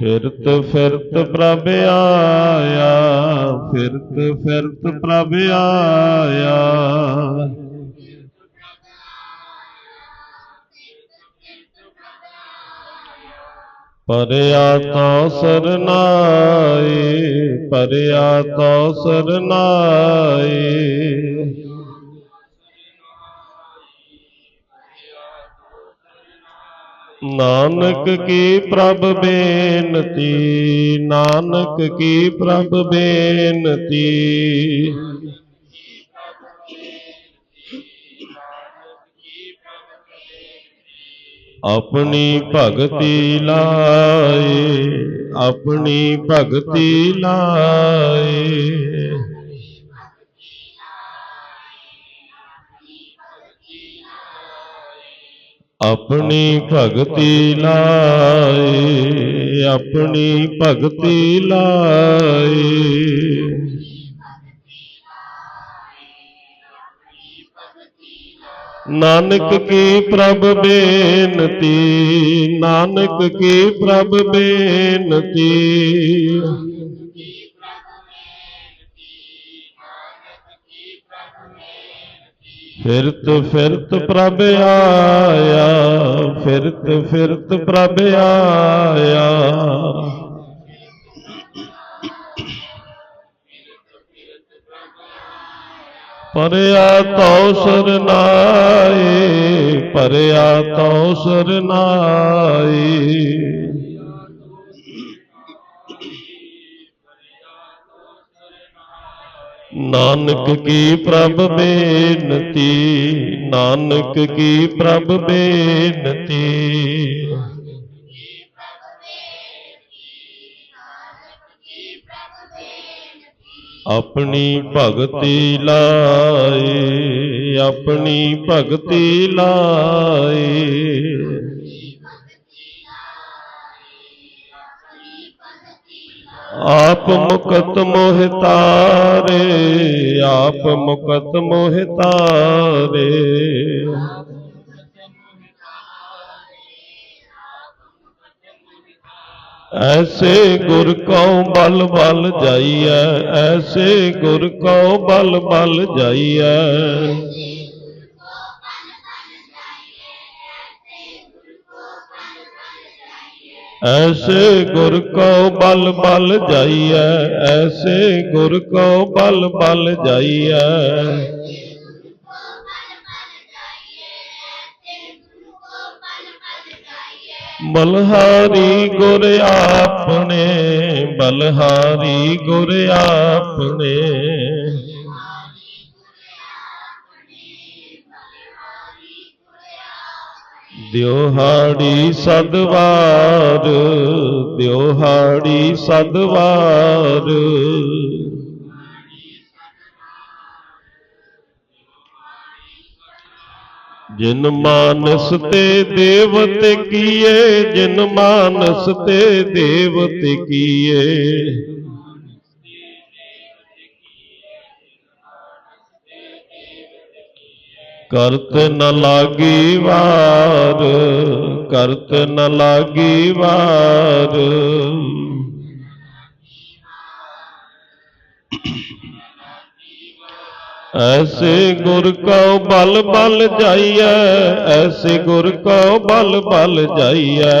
ਫਿਰਤ ਫਿਰਤ ਪ੍ਰਭ ਆਇਆ ਫਿਰਤ ਫਿਰਤ ਪ੍ਰਭ ਆਇਆ। ਪਰਿਆ ਤੋ ਸਰਨਾਏ ਪਰਿਆ ਤੋ ਸਰਨਾਏ ਨਾਨਕ ਕੀ ਪ੍ਰਭ ਬੇਨਤੀ? ਨਾਨਕ ਕੀ ਪ੍ਰਭ ਬੇਨਤੀ? ਆਪਣੀ ਭਗਤੀ ਲਾਏ ਆਪਣੀ ਭਗਤੀ ਲਾਏ। ਆਪਣੀ ਭਗਤੀ ਲਾਏ ਆਪਣੀ ਭਗਤੀ ਲਾਏ। ਨਾਨਕ ਕੀ ਪ੍ਰਭ ਬੇਨਤੀ ਨਾਨਕ ਕੀ ਪ੍ਰਭ ਬੇਨਤੀ। ਫਿਰਤ ਫਿਰਤ ਪ੍ਰਭ ਆਇਆ ਫਿਰਤ ਫਿਰਤ ਪ੍ਰਭ ਆਇਆ। ਪਰਿਆ ਤਉ ਸਰਨਾਏ ਪਰਿਆ ਤਉ ਸਰਨਾਏ ਨਾਨਕ ਕੀ ਪ੍ਰਭ ਬੇਨਤੀ? ਨਾਨਕ ਕੀ ਪ੍ਰਭ ਬੇਨਤੀ? ਆਪਣੀ ਭਗਤੀ ਲਾਏ ਆਪਣੀ ਭਗਤੀ ਲਾਏ। ਆਪ ਮੁਕਤ ਮੋਹਿ ਤਾਰੇ, ਆਪ ਮੁਕਤ ਮੋਹਿ ਤਾਰੇ। ਐਸੇ ਗੁਰ ਕਉ ਬਲ ਬਲ ਜਾਈਐ, ਐਸੇ ਗੁਰ ਕਉ ਬਲ ਬਲ ਜਾਈਐ। ਐਸੇ ਗੁਰ ਕੋ ਬਲ ਬਲ ਜਾਈਐ, ਐਸੇ ਗੁਰ ਕੋ ਬਲ ਬਲ ਜਾਈਐ। ਬਲਹਾਰੀ ਗੁਰ ਆਪਣੇ, ਬਲਹਾਰੀ ਗੁਰ ਆਪਣੇ। ਦਿਉਹਾੜੀ ਸਦਵਾਰ ਦਿਉਹਾੜੀ ਸਦਵਾਰ। ਜਿਨ ਮਾਨਸ ਤੇ ਦੇਵਤ ਕੀਏ ਜਿਨ ਮਾਨਸ ਤੇ ਦੇਵਤ ਕੀਏ। ਕਰਤ ਨ ਲਾਗੀ ਵਾਰ, ਕਰਤ ਨ ਲਾਗੀ ਵਾਰ। ਐਸੇ ਗੁਰ ਕਉ ਬਲ ਬਲ ਜਾਈਐ, ਐਸੇ ਗੁਰ ਕਉ ਬਲ ਬਲ ਜਾਈਐ।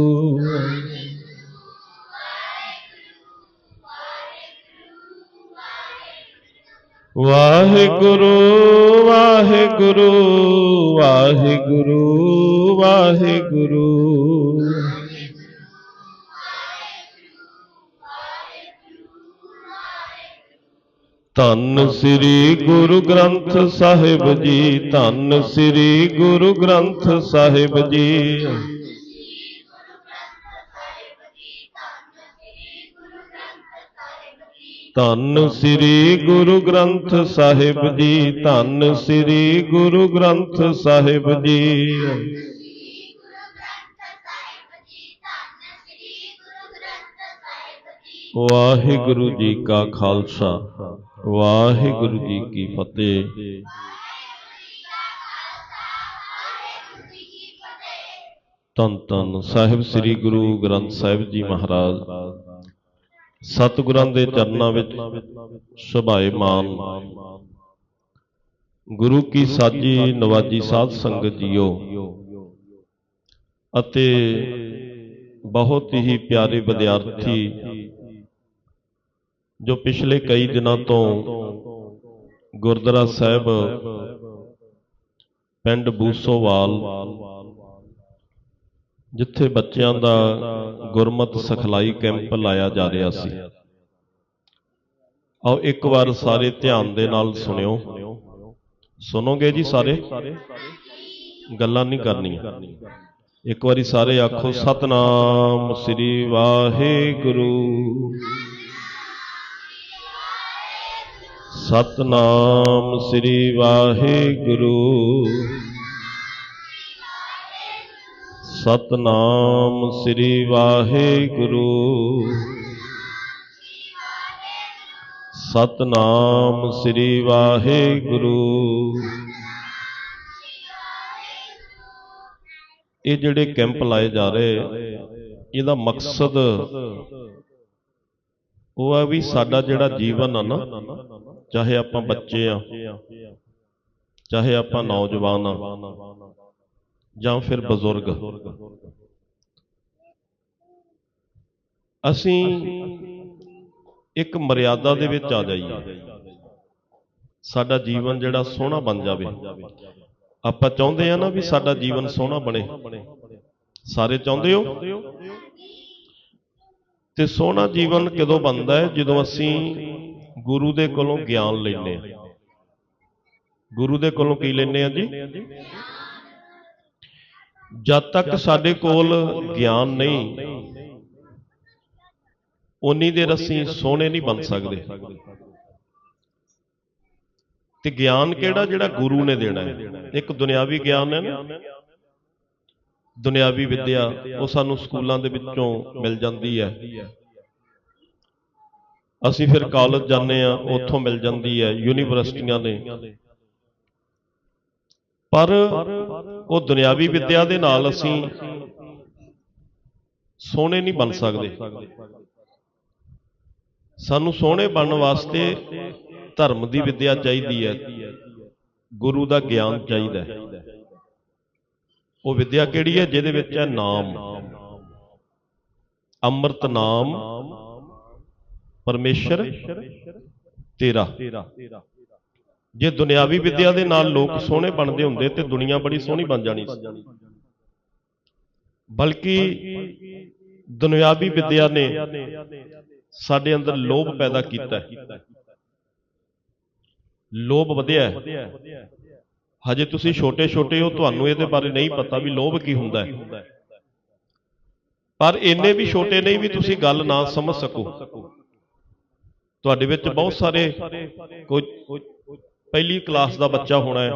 ਵਾਹਿਗੁਰੂ ਵਾਹਿਗੁਰੂ ਵਾਹਿਗੁਰੂ ਵਾਹਿਗੁਰੂ। ਧੰਨ ਸ੍ਰੀ ਗੁਰੂ ਗ੍ਰੰਥ ਸਾਹਿਬ ਜੀ, ਧੰਨ ਸ੍ਰੀ ਗੁਰੂ ਗ੍ਰੰਥ ਸਾਹਿਬ ਜੀ। ਧੰਨ ਸ੍ਰੀ ਗੁਰੂ ਗ੍ਰੰਥ ਸਾਹਿਬ ਜੀ, ਧੰਨ ਸ੍ਰੀ ਗੁਰੂ ਗ੍ਰੰਥ ਸਾਹਿਬ ਜੀ। ਵਾਹਿਗੁਰੂ ਜੀ ਕਾ ਖਾਲਸਾ, ਵਾਹਿਗੁਰੂ ਜੀ ਕੀ ਫਤਿਹ। ਤਨ ਤਨ ਸਾਹਿਬ ਸ੍ਰੀ ਗੁਰੂ ਗ੍ਰੰਥ ਸਾਹਿਬ ਜੀ ਮਹਾਰਾਜ। ਸਤਿਗੁਰਾਂ ਦੇ ਚਰਨਾਂ ਵਿੱਚ ਸੁਭਾਏਮਾਨ ਗੁਰੂ ਕੀ ਸਾਜੀ ਨਵਾਜੀ ਸਾਧ ਸੰਗਤ ਜੀਓ। ਅਤੇ ਬਹੁਤ ਹੀ ਪਿਆਰੇ ਵਿਦਿਆਰਥੀ ਜੋ ਪਿਛਲੇ ਕਈ ਦਿਨਾਂ ਤੋਂ ਗੁਰਦੁਆਰਾ ਸਾਹਿਬ ਪਿੰਡ ਬੂਸੋਵਾਲ ਜਿੱਥੇ ਬੱਚਿਆਂ ਦਾ ਗੁਰਮਤ ਸਿਖਲਾਈ ਕੈਂਪ ਲਾਇਆ ਜਾ ਰਿਹਾ ਸੀ। ਆਓ ਇੱਕ ਵਾਰ ਸਾਰੇ ਧਿਆਨ ਦੇ ਨਾਲ ਸੁਣਿਓ। ਸੁਣੋਗੇ ਜੀ ਸਾਰੇ? ਗੱਲਾਂ ਨਹੀਂ ਕਰਨੀਆਂ। ਇੱਕ ਵਾਰੀ ਸਾਰੇ ਆਖੋ, ਸਤਨਾਮ ਸ੍ਰੀ ਵਾਹਿਗੁਰੂ। ਸਤਨਾਮ ਸ੍ਰੀ ਵਾਹਿਗੁਰੂ। ਸਤਨਾਮ ਸ੍ਰੀ ਵਾਹਿਗੁਰੂ। ਸਤਨਾਮ ਸ੍ਰੀ ਵਾਹਿਗੁਰੂ। ਇਹ ਜਿਹੜੇ ਕੈਂਪ ਲਾਏ ਜਾ ਰਹੇ, ਇਹਦਾ ਮਕਸਦ ਉਹ ਆ ਵੀ ਸਾਡਾ ਜਿਹੜਾ ਜੀਵਨ ਆ ਨਾ, ਚਾਹੇ ਆਪਾਂ ਬੱਚੇ ਆ, ਚਾਹੇ ਆਪਾਂ ਨੌਜਵਾਨ ਆ ਜਾਂ ਫਿਰ ਬਜ਼ੁਰਗ। ਅਸੀਂ ਇੱਕ ਮਰਿਆਦਾ ਦੇ ਵਿੱਚ ਆ ਜਾਈਏ। ਸਾਡਾ ਜੀਵਨ ਜਿਹੜਾ ਸੋਹਣਾ ਬਣ ਜਾਵੇ। ਆਪਾਂ ਚਾਹੁੰਦੇ ਆ ਨਾ ਵੀ ਸਾਡਾ ਜੀਵਨ ਸੋਹਣਾ ਬਣੇ। ਸਾਰੇ ਚਾਹੁੰਦੇ ਹੋ? ਤੇ ਸੋਹਣਾ ਜੀਵਨ ਕਦੋਂ ਬਣਦਾ ਹੈ? ਜਦੋਂ ਅਸੀਂ ਗੁਰੂ ਦੇ ਕੋਲੋਂ ਗਿਆਨ ਲੈਂਦੇ ਆ ਗੁਰੂ ਦੇ ਕੋਲੋਂ ਕੀ ਲੈਂਦੇ ਆ ਜੀ? ਜਦ ਤੱਕ ਸਾਡੇ ਕੋਲ ਗਿਆਨ ਨਹੀਂ ਉਨੀ ਦੇਰ ਅਸੀਂ ਸੋਹਣੇ ਨਹੀਂ ਬਣ ਸਕਦੇ। ਤੇ ਗਿਆਨ ਕਿਹੜਾ ਜਿਹੜਾ ਗੁਰੂ ਨੇ ਦੇਣਾ ਹੈ? ਇੱਕ ਦੁਨਿਆਵੀ ਗਿਆਨ ਹੈ ਨਾ? ਦੁਨਿਆਵੀ ਵਿੱਦਿਆ ਉਹ ਸਾਨੂੰ ਸਕੂਲਾਂ ਦੇ ਵਿੱਚੋਂ ਮਿਲ ਜਾਂਦੀ ਹੈ। ਅਸੀਂ ਫਿਰ ਕਾਲਜ ਜਾਂਦੇ ਆ ਉੱਥੋਂ ਮਿਲ ਜਾਂਦੀ ਹੈ ਯੂਨੀਵਰਸਿਟੀਆਂ ਨੇ ਪਰ ਉਹ ਦੁਨਿਆਵੀ ਵਿੱਦਿਆ ਦੇ ਨਾਲ ਅਸੀਂ ਸੋਹਣੇ ਨਹੀਂ ਬਣ ਸਕਦੇ। ਸਾਨੂੰ ਸੋਹਣੇ ਬਣਨ ਵਾਸਤੇ ਧਰਮ ਦੀ ਵਿੱਦਿਆ ਚਾਹੀਦੀ ਹੈ, ਗੁਰੂ ਦਾ ਗਿਆਨ ਚਾਹੀਦਾ ਹੈ। ਉਹ ਵਿੱਦਿਆ ਕਿਹੜੀ ਹੈ? ਜਿਹਦੇ ਵਿੱਚ ਹੈ ਨਾਮ। ਅੰਮ੍ਰਿਤ ਨਾਮ, ਪਰਮੇਸ਼ਰ, ਤੇਰਾ। ਜੇ ਦੁਨਿਆਵੀ ਵਿੱਦਿਆ ਦੇ ਨਾਲ ਲੋਕ ਸੋਹਣੇ ਬਣਦੇ ਹੁੰਦੇ ਤੇ ਦੁਨੀਆ ਬੜੀ ਸੋਹਣੀ ਬਣ ਜਾਣੀ ਸੀ। ਬਲਕਿ ਦੁਨਿਆਵੀ ਵਿੱਦਿਆ ਨੇ ਸਾਡੇ ਅੰਦਰ ਲੋਭ ਪੈਦਾ ਕੀਤਾ ਹੈ। ਲੋਭ ਵਧਿਆ ਹੈ। ਹਜੇ ਤੁਸੀਂ ਛੋਟੇ ਛੋਟੇ ਹੋ ਤੁਹਾਨੂੰ ਇਹਦੇ ਬਾਰੇ ਨਹੀਂ ਪਤਾ ਵੀ ਲੋਭ ਕੀ ਹੁੰਦਾ ਹੈ। ਪਰ ਇੰਨੇ ਵੀ ਛੋਟੇ ਨਹੀਂ ਵੀ ਤੁਸੀਂ ਗੱਲ ਨਾ ਸਮਝ ਸਕੋ। ਤੁਹਾਡੇ ਵਿੱਚ ਬਹੁਤ ਸਾਰੇ ਕੋਈ ਪਹਿਲੀ ਕਲਾਸ ਦਾ ਬੱਚਾ ਹੋਣਾ ਹੈ।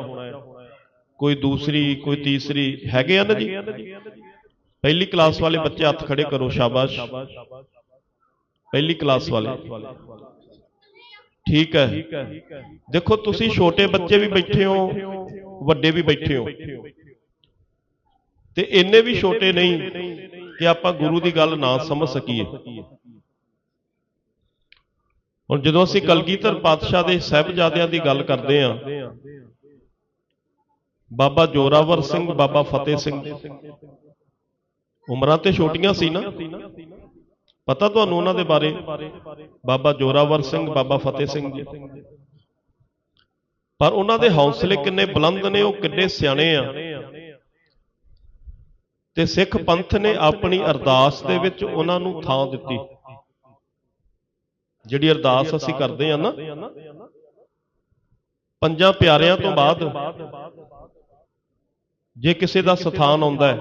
ਕੋਈ ਦੂਸਰੀ ਕੋਈ ਤੀਸਰੀ ਹੈਗੇ ਆ ਨਾ ਜੀ? ਪਹਿਲੀ ਕਲਾਸ ਵਾਲੇ ਬੱਚੇ ਹੱਥ ਖੜੇ ਕਰੋ ਸ਼ਾਬਾਸ਼। ਪਹਿਲੀ ਕਲਾਸ ਵਾਲੇ। ਠੀਕ ਹੈ। ਦੇਖੋ ਤੁਸੀਂ ਛੋਟੇ ਬੱਚੇ ਵੀ ਬੈਠੇ ਹੋ ਵੱਡੇ ਵੀ ਬੈਠੇ ਹੋ। ਤੇ ਇੰਨੇ ਵੀ ਛੋਟੇ ਨਹੀਂ ਕਿ ਆਪਾਂ ਗੁਰੂ ਦੀ ਗੱਲ ਨਾ ਸਮਝ ਸਕੀਏ। ਹੁਣ ਜਦੋਂ ਅਸੀਂ ਕਲਗੀਧਰ ਪਾਤਸ਼ਾਹ ਦੇ ਸਹਿਬਜ਼ਾਦਿਆਂ ਦੀ ਗੱਲ ਕਰਦੇ ਆਂ ਬਾਬਾ ਜੋਰਾਵਰ ਸਿੰਘ, ਬਾਬਾ ਫਤਿਹ ਸਿੰਘ। ਉਮਰਾਂ ਤੇ ਛੋਟੀਆਂ ਸੀ ਨਾ? ਪਤਾ ਤੁਹਾਨੂੰ ਉਹਨਾਂ ਦੇ ਬਾਰੇ? ਬਾਬਾ ਜੋਰਾਵਰ ਸਿੰਘ, ਬਾਬਾ ਫਤਿਹ ਸਿੰਘ ਜੀ। ਪਰ ਉਹਨਾਂ ਦੇ ਹੌਸਲੇ ਕਿੰਨੇ ਬੁਲੰਦ ਨੇ, ਉਹ ਕਿੰਨੇ ਸਿਆਣੇ ਆ। ਤੇ ਸਿੱਖ ਪੰਥ ਨੇ ਆਪਣੀ ਅਰਦਾਸ ਦੇ ਵਿੱਚ ਉਹਨਾਂ ਨੂੰ ਥਾਂ ਦਿੱਤੀ। ਜਿਹੜੀ ਅਰਦਾਸ ਅਸੀਂ ਕਰਦੇ ਆ ਨਾ ਪੰਜਾਂ ਪਿਆਰਿਆਂ ਤੋਂ ਬਾਅਦ ਜੇ ਕਿਸੇ ਦਾ ਸਥਾਨ ਆਉਂਦਾ ਹੈ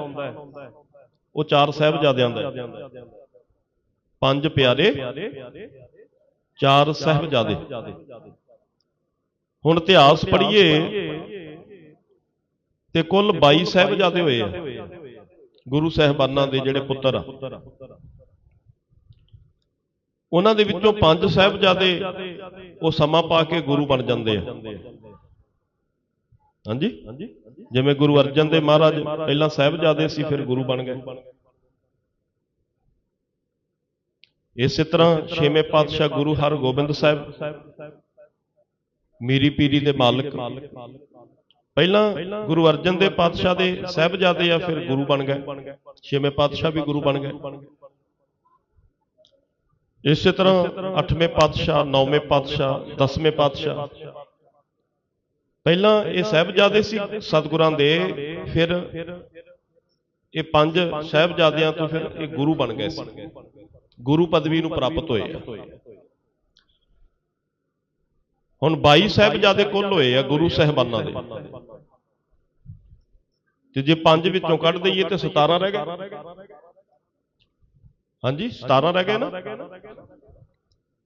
ਉਹ ਚਾਰ ਸਾਹਿਬਜ਼ਾਦਿਆਂ ਦਾ। ਪੰਜ ਪਿਆਰੇ ਚਾਰ ਸਾਹਿਬਜ਼ਾਦੇ। ਹੁਣ ਇਤਿਹਾਸ ਪੜ੍ਹੀਏ ਤੇ ਕੁੱਲ 22 ਸਾਹਿਬਜ਼ਾਦੇ ਹੋਏ ਆ। ਗੁਰੂ ਸਾਹਿਬਾਨਾਂ ਦੇ ਜਿਹੜੇ ਪੁੱਤਰ ਆ। ਉਹਨਾਂ ਦੇ ਵਿੱਚੋਂ ਪੰਜ ਸਾਹਿਬਜ਼ਾਦੇ ਉਹ ਸਮਾਂ ਪਾ ਕੇ ਗੁਰੂ ਬਣ ਜਾਂਦੇ ਆ। ਹਾਂਜੀ? ਜਿਵੇਂ ਗੁਰੂ ਅਰਜਨ ਦੇ ਮਹਾਰਾਜ ਪਹਿਲਾਂ ਸਾਹਿਬਜ਼ਾਦੇ ਸੀ, ਫਿਰ ਗੁਰੂ ਬਣ ਗਏ। ਇਸੇ ਤਰ੍ਹਾਂ ਛੇਵੇਂ ਪਾਤਸ਼ਾਹ ਗੁਰੂ ਹਰਗੋਬਿੰਦ ਸਾਹਿਬ, ਮੀਰੀ ਪੀਰੀ ਦੇ ਮਾਲਕ। ਪਹਿਲਾਂ ਗੁਰੂ ਅਰਜਨ ਦੇ ਪਾਤਸ਼ਾਹ ਦੇ ਸਾਹਿਬਜ਼ਾਦੇ ਆ, ਫਿਰ ਗੁਰੂ ਬਣ ਗਏ। ਛੇਵੇਂ ਪਾਤਸ਼ਾਹ ਵੀ ਗੁਰੂ ਬਣ ਗਏ। ਇਸੇ ਤਰ੍ਹਾਂ ਅੱਠਵੇਂ ਪਾਤਸ਼ਾਹ, ਨੌਵੇਂ ਪਾਤਸ਼ਾਹ, ਦਸਵੇਂ ਪਾਤਸ਼ਾਹ। ਪਹਿਲਾਂ ਇਹ ਸਾਹਿਬਜ਼ਾਦੇ ਸੀ ਸਤਿਗੁਰਾਂ ਦੇ, ਫਿਰ ਇਹ ਪੰਜ ਸਾਹਿਬਜ਼ਾਦਿਆਂ ਤੋਂ ਫਿਰ ਇਹ ਗੁਰੂ ਬਣ ਗਏ ਸੀ। ਗੁਰੂ ਪਦਵੀ ਨੂੰ ਪ੍ਰਾਪਤ ਹੋਏ ਆ। ਹੁਣ 22 ਸਾਹਿਬਜ਼ਾਦੇ ਕੁੱਲ ਹੋਏ ਆ ਗੁਰੂ ਸਾਹਿਬਾਨਾਂ ਦੇ। ਤੇ ਜੇ ਪੰਜ ਵਿੱਚੋਂ ਕੱਢ ਦਈਏ ਤੇ 17 ਰਹਿ ਗਏ। ਹਾਂਜੀ 17 ਰਹਿ ਗਏ ਨਾ?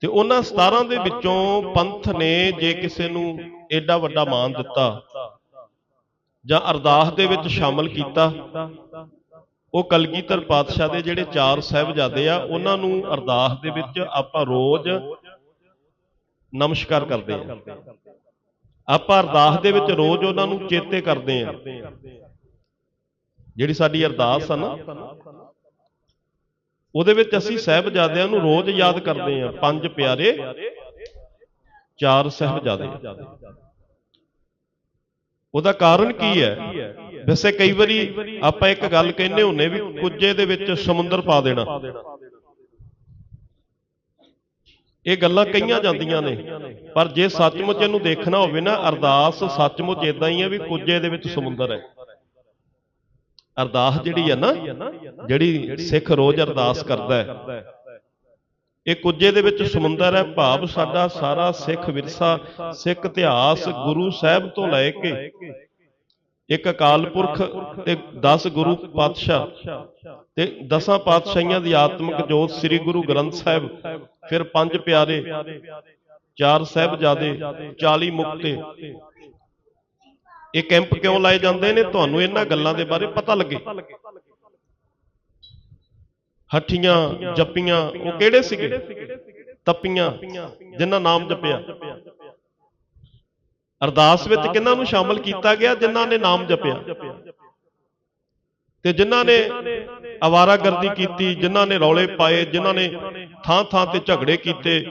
ਤੇ ਉਹਨਾਂ 17 ਦੇ ਵਿੱਚੋਂ ਪੰਥ ਨੇ ਜੇ ਕਿਸੇ ਨੂੰ ਐਡਾ ਵੱਡਾ ਮਾਨ ਦਿੱਤਾ ਜਾਂ ਅਰਦਾਸ ਦੇ ਵਿੱਚ ਸ਼ਾਮਲ ਕੀਤਾ, ਉਹ ਕਲਗੀਧਰ ਪਾਤਸ਼ਾਹ ਦੇ ਜਿਹੜੇ ਚਾਰ ਸਾਹਿਬਜ਼ਾਦੇ ਆ, ਉਹਨਾਂ ਨੂੰ ਅਰਦਾਸ ਦੇ ਵਿੱਚ ਆਪਾਂ ਰੋਜ਼ ਨਮਸਕਾਰ ਕਰਦੇ ਆ। ਆਪਾਂ ਅਰਦਾਸ ਦੇ ਵਿੱਚ ਰੋਜ਼ ਉਹਨਾਂ ਨੂੰ ਚੇਤੇ ਕਰਦੇ ਆ। ਜਿਹੜੀ ਸਾਡੀ ਅਰਦਾਸ ਆ ਨਾ ਉਹਦੇ ਵਿੱਚ ਅਸੀਂ ਸਾਹਿਬਜ਼ਾਦਿਆਂ ਨੂੰ ਰੋਜ਼ ਯਾਦ ਕਰਦੇ ਆ ਪੰਜ ਪਿਆਰੇ, ਚਾਰ ਸਾਹਿਬਜ਼ਾਦੇ। ਉਹਦਾ ਕਾਰਨ ਕੀ ਹੈ? ਵੈਸੇ ਕਈ ਵਾਰੀ ਆਪਾਂ ਇੱਕ ਗੱਲ ਕਹਿੰਦੇ ਹੁੰਨੇ ਵੀ ਕੁੱਜੇ ਦੇ ਵਿੱਚ ਸਮੁੰਦਰ ਪਾ ਦੇਣਾ। ਇਹ ਗੱਲਾਂ ਕਹੀਆਂ ਜਾਂਦੀਆਂ ਨੇ। ਪਰ ਜੇ ਸੱਚਮੁੱਚ ਇਹਨੂੰ ਦੇਖਣਾ ਹੋਵੇ ਨਾ, ਅਰਦਾਸ ਸੱਚਮੁੱਚ ਇਦਾਂ ਹੀ ਹੈ ਵੀ ਕੁੱਜੇ ਦੇ ਵਿੱਚ ਸਮੁੰਦਰ ਹੈ। ਅਰਦਾਸ ਜਿਹੜੀ ਹੈ ਨਾ, ਜਿਹੜੀ ਸਿੱਖ ਰੋਜ਼ ਅਰਦਾਸ ਕਰਦਾ ਹੈ। ਇਹ ਕੁੱਜੇ ਦੇ ਵਿੱਚ ਸਮੁੰਦਰ ਹੈ, ਭਾਵ ਸਾਡਾ ਸਾਰਾ ਸਿੱਖ ਵਿਰਸਾ, ਸਿੱਖ ਇਤਿਹਾਸ ਗੁਰੂ ਸਾਹਿਬ ਤੋਂ ਲੈ ਕੇ ਇੱਕ ਅਕਾਲ ਪੁਰਖ ਤੇ 10 ਗੁਰੂ ਪਾਤਸ਼ਾਹ ਤੇ ਦਸਾਂ ਪਾਤਸ਼ਾਹੀਆਂ ਦੀ ਆਤਮਿਕ ਜੋਤ ਸ੍ਰੀ ਗੁਰੂ ਗ੍ਰੰਥ ਸਾਹਿਬ, ਫਿਰ ਪੰਜ ਪਿਆਰੇ, ਚਾਰ ਸਾਹਿਬਜ਼ਾਦੇ 40 ਮੁਕਤੇ ਇਹ ਕੈਂਪ ਕਿਉਂ ਲਾਏ ਜਾਂਦੇ ਨੇ? ਤੁਹਾਨੂੰ ਇਹਨਾਂ ਗੱਲਾਂ ਦੇ ਬਾਰੇ ਪਤਾ ਲੱਗੇ। ਹੱਠੀਆਂ ਜੱਪੀਆਂ, ਉਹ ਕਿਹੜੇ ਸੀਗੇ? ਤੱਪੀਆਂ, ਜਿਨ੍ਹਾਂ ਨਾਮ ਜਪਿਆ। ਅਰਦਾਸ ਵਿੱਚ ਕਿਹਨਾਂ ਨੂੰ ਸ਼ਾਮਲ ਕੀਤਾ ਗਿਆ? ਜਿਨ੍ਹਾਂ ਨੇ ਨਾਮ ਜਪਿਆ। ਤੇ ਜਿਨ੍ਹਾਂ ਨੇ ਆਵਾਰਾਗਰਦੀ ਕੀਤੀ, ਜਿਨ੍ਹਾਂ ਨੇ ਰੌਲੇ ਪਾਏ, ਜਿਨ੍ਹਾਂ ਨੇ ਥਾਂ ਥਾਂ ਤੇ ਝਗੜੇ ਕੀਤੇ